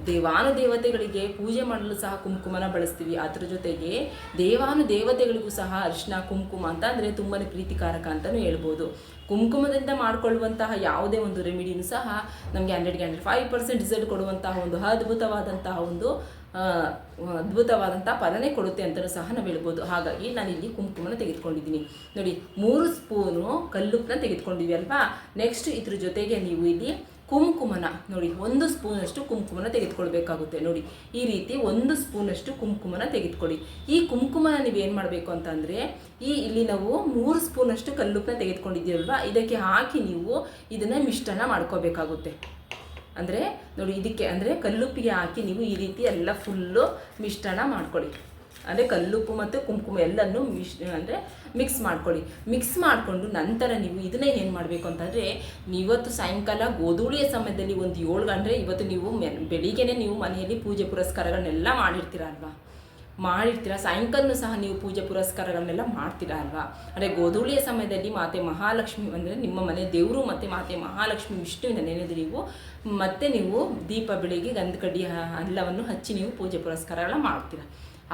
ದೇವಾನುದೇವತೆಗಳಿಗೆ ಪೂಜೆ ಮಾಡಲು ಸಹ ಕುಂಕುಮನ ಬಳಸ್ತೀವಿ. ಅದ್ರ ಜೊತೆಗೆ ದೇವಾನು ದೇವತೆಗಳಿಗೂ ಸಹ ಅರಿಶಿನ, ಕುಂಕುಮ ಅಂತ ಅಂದರೆ ತುಂಬಾ ಪ್ರೀತಿಕಾರಕ ಅಂತಲೂ ಹೇಳ್ಬೋದು. ಕುಂಕುಮದಿಂದ ಮಾಡಿಕೊಳ್ಳುವಂತಹ ಯಾವುದೇ ಒಂದು ರೆಮಿಡಿನೂ ಸಹ ನಮಗೆ ಹಂಡ್ರೆಡ್ಗೆ ಹಂಡ್ರೆಡ್ ಫೈವ್ ಪರ್ಸೆಂಟ್ ರಿಸಲ್ಟ್ ಕೊಡುವಂತಹ ಒಂದು ಅದ್ಭುತವಾದಂತಹ ಒಂದು ಅದ್ಭುತವಾದಂಥ ಫಲನೇ ಕೊಡುತ್ತೆ ಅಂತಲೂ ಸಹ ನಾವು ಹೇಳ್ಬೋದು. ಹಾಗಾಗಿ ನಾನು ಇಲ್ಲಿ ಕುಂಕುಮನ ತೆಗೆದುಕೊಂಡಿದ್ದೀನಿ. ನೋಡಿ, ಮೂರು ಸ್ಪೂನು ಕಲ್ಲುಪ್ಪನ್ನ ತೆಗೆದುಕೊಂಡಿದ್ವಿ ಅಲ್ವಾ? ನೆಕ್ಸ್ಟ್ ಇದ್ರ ಜೊತೆಗೆ ನೀವು ಇಲ್ಲಿ ಕುಂಕುಮನ, ನೋಡಿ, ಒಂದು ಸ್ಪೂನಷ್ಟು ಕುಂಕುಮನ ತೆಗೆದುಕೊಳ್ಬೇಕಾಗುತ್ತೆ. ನೋಡಿ, ಈ ರೀತಿ ಒಂದು ಸ್ಪೂನಷ್ಟು ಕುಂಕುಮನ ತೆಗೆದುಕೊಳ್ಳಿ ಈ ಕುಂಕುಮನ ನೀವು ಏನು ಮಾಡಬೇಕು ಅಂತಂದರೆ ಈ ಇಲ್ಲಿ ನಾವು ಮೂರು ಸ್ಪೂನಷ್ಟು ಕಲ್ಲುಪ್ಪನ್ನ ತೆಗೆದುಕೊಂಡಿದ್ದೀರಲ್ವಾ ಇದಕ್ಕೆ ಹಾಕಿ ನೀವು ಇದನ್ನು ಮಿಶ್ರಣ ಮಾಡ್ಕೋಬೇಕಾಗುತ್ತೆ ಅಂದರೆ ನೋಡಿ ಇದಕ್ಕೆ ಅಂದರೆ ಕಲ್ಲುಪ್ಪಿಗೆ ಹಾಕಿ ನೀವು ಈ ರೀತಿ ಎಲ್ಲ ಫುಲ್ಲು ಮಿಶ್ರಣ ಮಾಡ್ಕೊಳ್ಳಿ. ಅಂದರೆ ಕಲ್ಲುಪ್ಪು ಮತ್ತು ಕುಂಕುಮ ಎಲ್ಲನೂ ಮಿಶ್ ಅಂದರೆ ಮಿಕ್ಸ್ ಮಾಡ್ಕೊಳ್ಳಿ. ಮಿಕ್ಸ್ ಮಾಡಿಕೊಂಡು ನಂತರ ನೀವು ಇದನ್ನ ಏನು ಮಾಡಬೇಕು ಅಂತಂದರೆ ಇವತ್ತು ಸಾಯಂಕಾಲ ಗೋಧೂಳಿಯ ಸಮಯದಲ್ಲಿ ಒಂದು ಏಳು ಗಂಟೆ, ಇವತ್ತು ನೀವು ಮೆ- ಬೆಳಿಗ್ಗೆನೇ ನೀವು ಮನೆಯಲ್ಲಿ ಪೂಜೆ ಪುರಸ್ಕಾರಗಳನ್ನೆಲ್ಲ ಮಾಡಿರ್ತೀರ ಅಲ್ವಾ? ಮಾಡಿರ್ತೀರ? ಸಾಯಂಕಾಲನೂ ಸಹ ನೀವು ಪೂಜೆ ಪುರಸ್ಕಾರಗಳನ್ನೆಲ್ಲ ಮಾಡ್ತೀರಾ ಅಲ್ವಾ? ಅಂದರೆ ಗೋಧೂಳಿಯ ಸಮಯದಲ್ಲಿ ಮಾತೆ ಮಹಾಲಕ್ಷ್ಮಿ ಅಂದರೆ ನಿಮ್ಮ ಮನೆ ದೇವರು ಮತ್ತು ಮಾತೆ ಮಹಾಲಕ್ಷ್ಮಿ ವಿಷ್ಣುವಿನ ನೆನೆದು ನೀವು ಮತ್ತೆ ನೀವು ದೀಪ ಬೆಳಿಗ್ಗೆ ಗಂಧ ಕಡ್ಡಿ ಹ- ಎಲ್ಲವನ್ನು ಹಚ್ಚಿ ನೀವು ಪೂಜೆ ಪುರಸ್ಕಾರಗಳನ್ನ ಮಾಡ್ತೀರ.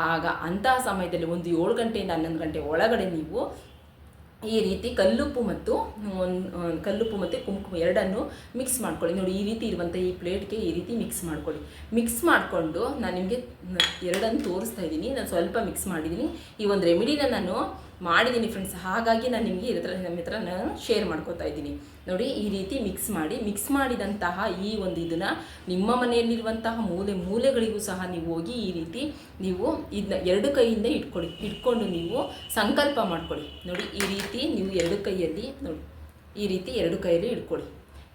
ಆಗ ಅಂತಹ ಸಮಯದಲ್ಲಿ ಒಂದು ಏಳು ಗಂಟೆಯಿಂದ ಹನ್ನೊಂದು ಗಂಟೆ ಒಳಗಡೆ ನೀವು ಈ ರೀತಿ ಕಲ್ಲುಪ್ಪು ಮತ್ತು ಕಲ್ಲುಪ್ಪು ಮತ್ತು ಕುಂಕುಮ ಎರಡನ್ನು ಮಿಕ್ಸ್ ಮಾಡ್ಕೊಳ್ಳಿ. ನೋಡಿ, ಈ ರೀತಿ ಇರುವಂಥ ಈ ಪ್ಲೇಟ್ಗೆ ಈ ರೀತಿ ಮಿಕ್ಸ್ ಮಾಡ್ಕೊಳ್ಳಿ. ಮಿಕ್ಸ್ ಮಾಡಿಕೊಂಡು ನಾನು ನಿಮಗೆ ಎರಡನ್ನು ತೋರಿಸ್ತಾ ಇದ್ದೀನಿ. ನಾನು ಸ್ವಲ್ಪ ಮಿಕ್ಸ್ ಮಾಡಿದ್ದೀನಿ ಈ ಒಂದು ರೆಮಿಡಿನ ನಾನು ಮಾಡಿದ್ದೀನಿ ಫ್ರೆಂಡ್ಸ್ ಹಾಗಾಗಿ ನಾನು ನಿಮಗೆ ಇದ್ರ ನಮ್ಮ ಹತ್ರ ನಾನು ಶೇರ್ ಮಾಡ್ಕೋತಾ ಇದ್ದೀನಿ. ನೋಡಿ, ಈ ರೀತಿ ಮಿಕ್ಸ್ ಮಾಡಿ ಮಿಕ್ಸ್ ಮಾಡಿದಂತಹ ಈ ಒಂದು ಇದನ್ನು ನಿಮ್ಮ ಮನೆಯಲ್ಲಿರುವಂತಹ ಮೂಲೆ ಮೂಲೆಗಳಿಗೂ ಸಹ ನೀವು ಹೋಗಿ ಈ ರೀತಿ ನೀವು ಇದನ್ನ ಎರಡು ಕೈಯಿಂದ ಇಟ್ಕೊಳ್ಳಿ ಇಟ್ಕೊಂಡು ನೀವು ಸಂಕಲ್ಪ ಮಾಡ್ಕೊಳ್ಳಿ ನೋಡಿ, ಈ ರೀತಿ ನೀವು ಎರಡು ಕೈಯಲ್ಲಿ ನೋಡಿ, ಈ ರೀತಿ ಎರಡು ಕೈಯಲ್ಲಿ ಇಟ್ಕೊಳ್ಳಿ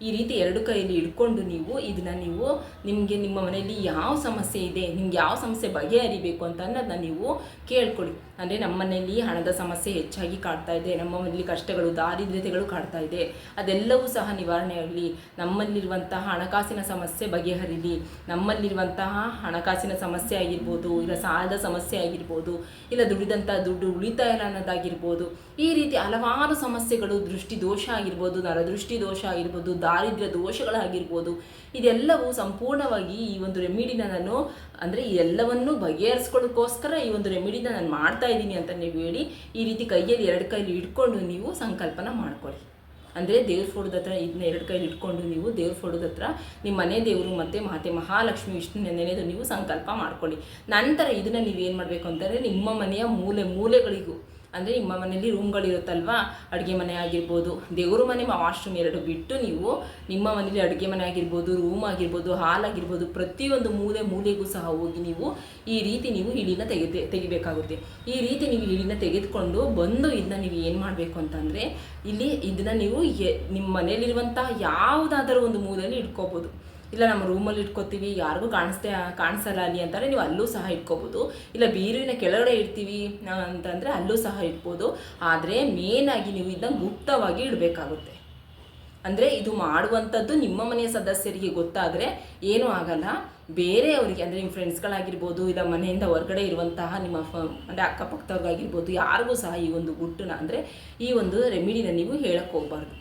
ಈ ರೀತಿ ಎರಡು ಕೈಯಲ್ಲಿ ಹಿಡ್ಕೊಂಡು ನೀವು ಇದನ್ನ ನೀವು ನಿಮಗೆ ನಿಮ್ಮ ಮನೆಯಲ್ಲಿ ಯಾವ ಸಮಸ್ಯೆ ಇದೆ, ನಿಮ್ಗೆ ಯಾವ ಸಮಸ್ಯೆ ಬಗೆಹರಿಬೇಕು ಅಂತ ಅನ್ನೋದನ್ನ ನೀವು ಕೇಳ್ಕೊಳ್ಳಿ. ಅಂದರೆ ನಮ್ಮ ಮನೆಯಲ್ಲಿ ಹಣದ ಸಮಸ್ಯೆ ಹೆಚ್ಚಾಗಿ ಕಾಡ್ತಾ ಇದೆ, ನಮ್ಮ ಮನೆಯಲ್ಲಿ ಕಷ್ಟಗಳು, ದಾರಿದ್ರ್ಯತೆಗಳು ಕಾಡ್ತಾ ಇದೆ. ಅದೆಲ್ಲವೂ ಸಹ ನಿವಾರಣೆ ಆಗಲಿ ನಮ್ಮಲ್ಲಿರುವಂತಹ ಹಣಕಾಸಿನ ಸಮಸ್ಯೆ ಬಗೆಹರಿಲಿ. ನಮ್ಮಲ್ಲಿರುವಂತಹ ಹಣಕಾಸಿನ ಸಮಸ್ಯೆ ಆಗಿರ್ಬೋದು, ಇಲ್ಲ ಸಾಲದ ಸಮಸ್ಯೆ ಆಗಿರ್ಬೋದು, ಇಲ್ಲ ದುಡಿದಂಥ ದುಡ್ಡು ಉಳಿತಾಯ ಅನ್ನೋದಾಗಿರ್ಬೋದು. ಈ ರೀತಿ ಹಲವಾರು ಸಮಸ್ಯೆಗಳು ದೃಷ್ಟಿ ದೋಷ ಆಗಿರ್ಬೋದು ನರದೃಷ್ಟಿ ದೋಷ ಆಗಿರ್ಬೋದು ದಾರಿದ್ರ್ಯ ದೋಷಗಳಾಗಿರ್ಬೋದು. ಇದೆಲ್ಲವೂ ಸಂಪೂರ್ಣವಾಗಿ ಈ ಒಂದು ರೆಮಿಡಿನ ನಾನು, ಅಂದರೆ ಈ ಎಲ್ಲವನ್ನೂ ಬಗೆಹರಿಸ್ಕೊಳ್ಳೋಕ್ಕೋಸ್ಕರ ಈ ಒಂದು ರೆಮಿಡಿನ ನಾನು ಮಾಡ್ತಾ ಇದ್ದೀನಿ ಅಂತ ನೀವು ಹೇಳಿ, ಈ ರೀತಿ ಕೈಯಲ್ಲಿ ಎರಡು ಕೈಲಿ ಇಟ್ಕೊಂಡು ನೀವು ಸಂಕಲ್ಪನ ಮಾಡ್ಕೊಳ್ಳಿ. ಅಂದರೆ ದೇವ್ರ ಫೋಟೋದ ಹತ್ರ ಇದನ್ನ ಎರಡು ಕೈಲಿ ಇಟ್ಕೊಂಡು ನೀವು ದೇವ್ರ ಫೋಟೋದ ಹತ್ರ ನಿಮ್ಮ ಮನೆ ದೇವರು ಮತ್ತು ಮಾತೆ ಮಹಾಲಕ್ಷ್ಮಿ ವಿಷ್ಣು ನೆನೆದು ನೀವು ಸಂಕಲ್ಪ ಮಾಡ್ಕೊಳ್ಳಿ. ನಂತರ ಇದನ್ನು ನೀವೇನು ಮಾಡಬೇಕು ಅಂತಂದರೆ ನಿಮ್ಮ ಮನೆಯ ಮೂಲೆ, ಮೂಲೆಗಳಿಗೂ ಅಂದರೆ ನಿಮ್ಮ ಮನೆಯಲ್ಲಿ ರೂಮ್ಗಳಿರುತ್ತಲ್ವಾ ಅಡುಗೆ ಮನೆ ಆಗಿರ್ಬೋದು. ದೇವರು ಮನೆ ವಾಶ್ರೂಮ್ ಎರಡು ಬಿಟ್ಟು ನೀವು ನಿಮ್ಮ ಮನೇಲಿ ಅಡುಗೆ ಮನೆ ಆಗಿರ್ಬೋದು ರೂಮ್ ಆಗಿರ್ಬೋದು ಹಾಲ್ ಆಗಿರ್ಬೋದು, ಪ್ರತಿಯೊಂದು ಮೂಲೆ ಮೂಲೆಗೂ ಸಹ ಹೋಗಿ ನೀವು ಈ ರೀತಿ ನೀವು ಇಳಿನ ತೆಗೆ ತೆಗಿಬೇಕಾಗುತ್ತೆ. ಈ ರೀತಿ ನೀವು ಇಳಿನ ತೆಗೆದುಕೊಂಡು ಬಂದು ಇದನ್ನ ನೀವು ಏನು ಮಾಡಬೇಕು ಅಂತಂದರೆ, ಇಲ್ಲಿ ಇದನ್ನ ನೀವು ನಿಮ್ಮ ಮನೆಯಲ್ಲಿರುವಂತಹ ಯಾವುದಾದರೂ ಒಂದು ಮೂಲೆಯಲ್ಲಿ ಇಟ್ಕೋಬೋದು. ಇಲ್ಲ, ನಮ್ಮ ರೂಮಲ್ಲಿ ಇಟ್ಕೋತೀವಿ, ಯಾರಿಗೂ ಕಾಣಿಸ್ತೇ, ಕಾಣಿಸಲ್ಲ ಅಲ್ಲಿ ಅಂತಂದರೆ ನೀವು ಅಲ್ಲೂ ಸಹ ಇಟ್ಕೋಬೋದು. ಇಲ್ಲ, ಬೀರುವಿನ ಕೆಳಗಡೆ ಇಡ್ತೀವಿ ಅಂತಂದರೆ ಅಲ್ಲೂ ಸಹ ಇಡ್ಬೋದು. ಆದರೆ ಆಗಿ ನೀವು ಇದನ್ನ ಗುಪ್ತವಾಗಿ ಇಡಬೇಕಾಗುತ್ತೆ. ಅಂದರೆ, ಇದು ಮಾಡುವಂಥದ್ದು ನಿಮ್ಮ ಮನೆಯ ಸದಸ್ಯರಿಗೆ ಗೊತ್ತಾದರೆ ಏನೂ ಆಗಲ್ಲ. ಬೇರೆಯವರಿಗೆ, ಅಂದರೆ ನಿಮ್ಮ ಫ್ರೆಂಡ್ಸ್ಗಳಾಗಿರ್ಬೋದು ಇಲ್ಲ, ಮನೆಯಿಂದ ಹೊರಗಡೆ ಇರುವಂತಹ ನಿಮ್ಮ ಫ ಅಂದರೆ ಅಕ್ಕಪಕ್ಕದವ್ರಿಗಾಗಿರ್ಬೋದು, ಯಾರಿಗೂ ಸಹ ಈ ಒಂದು ಗುಟ್ಟನ್ನ, ಅಂದರೆ ಈ ಒಂದು ರೆಮಿಡಿನ ನೀವು ಹೇಳಕ್ಕೆ ಹೋಗ್ಬಾರ್ದು.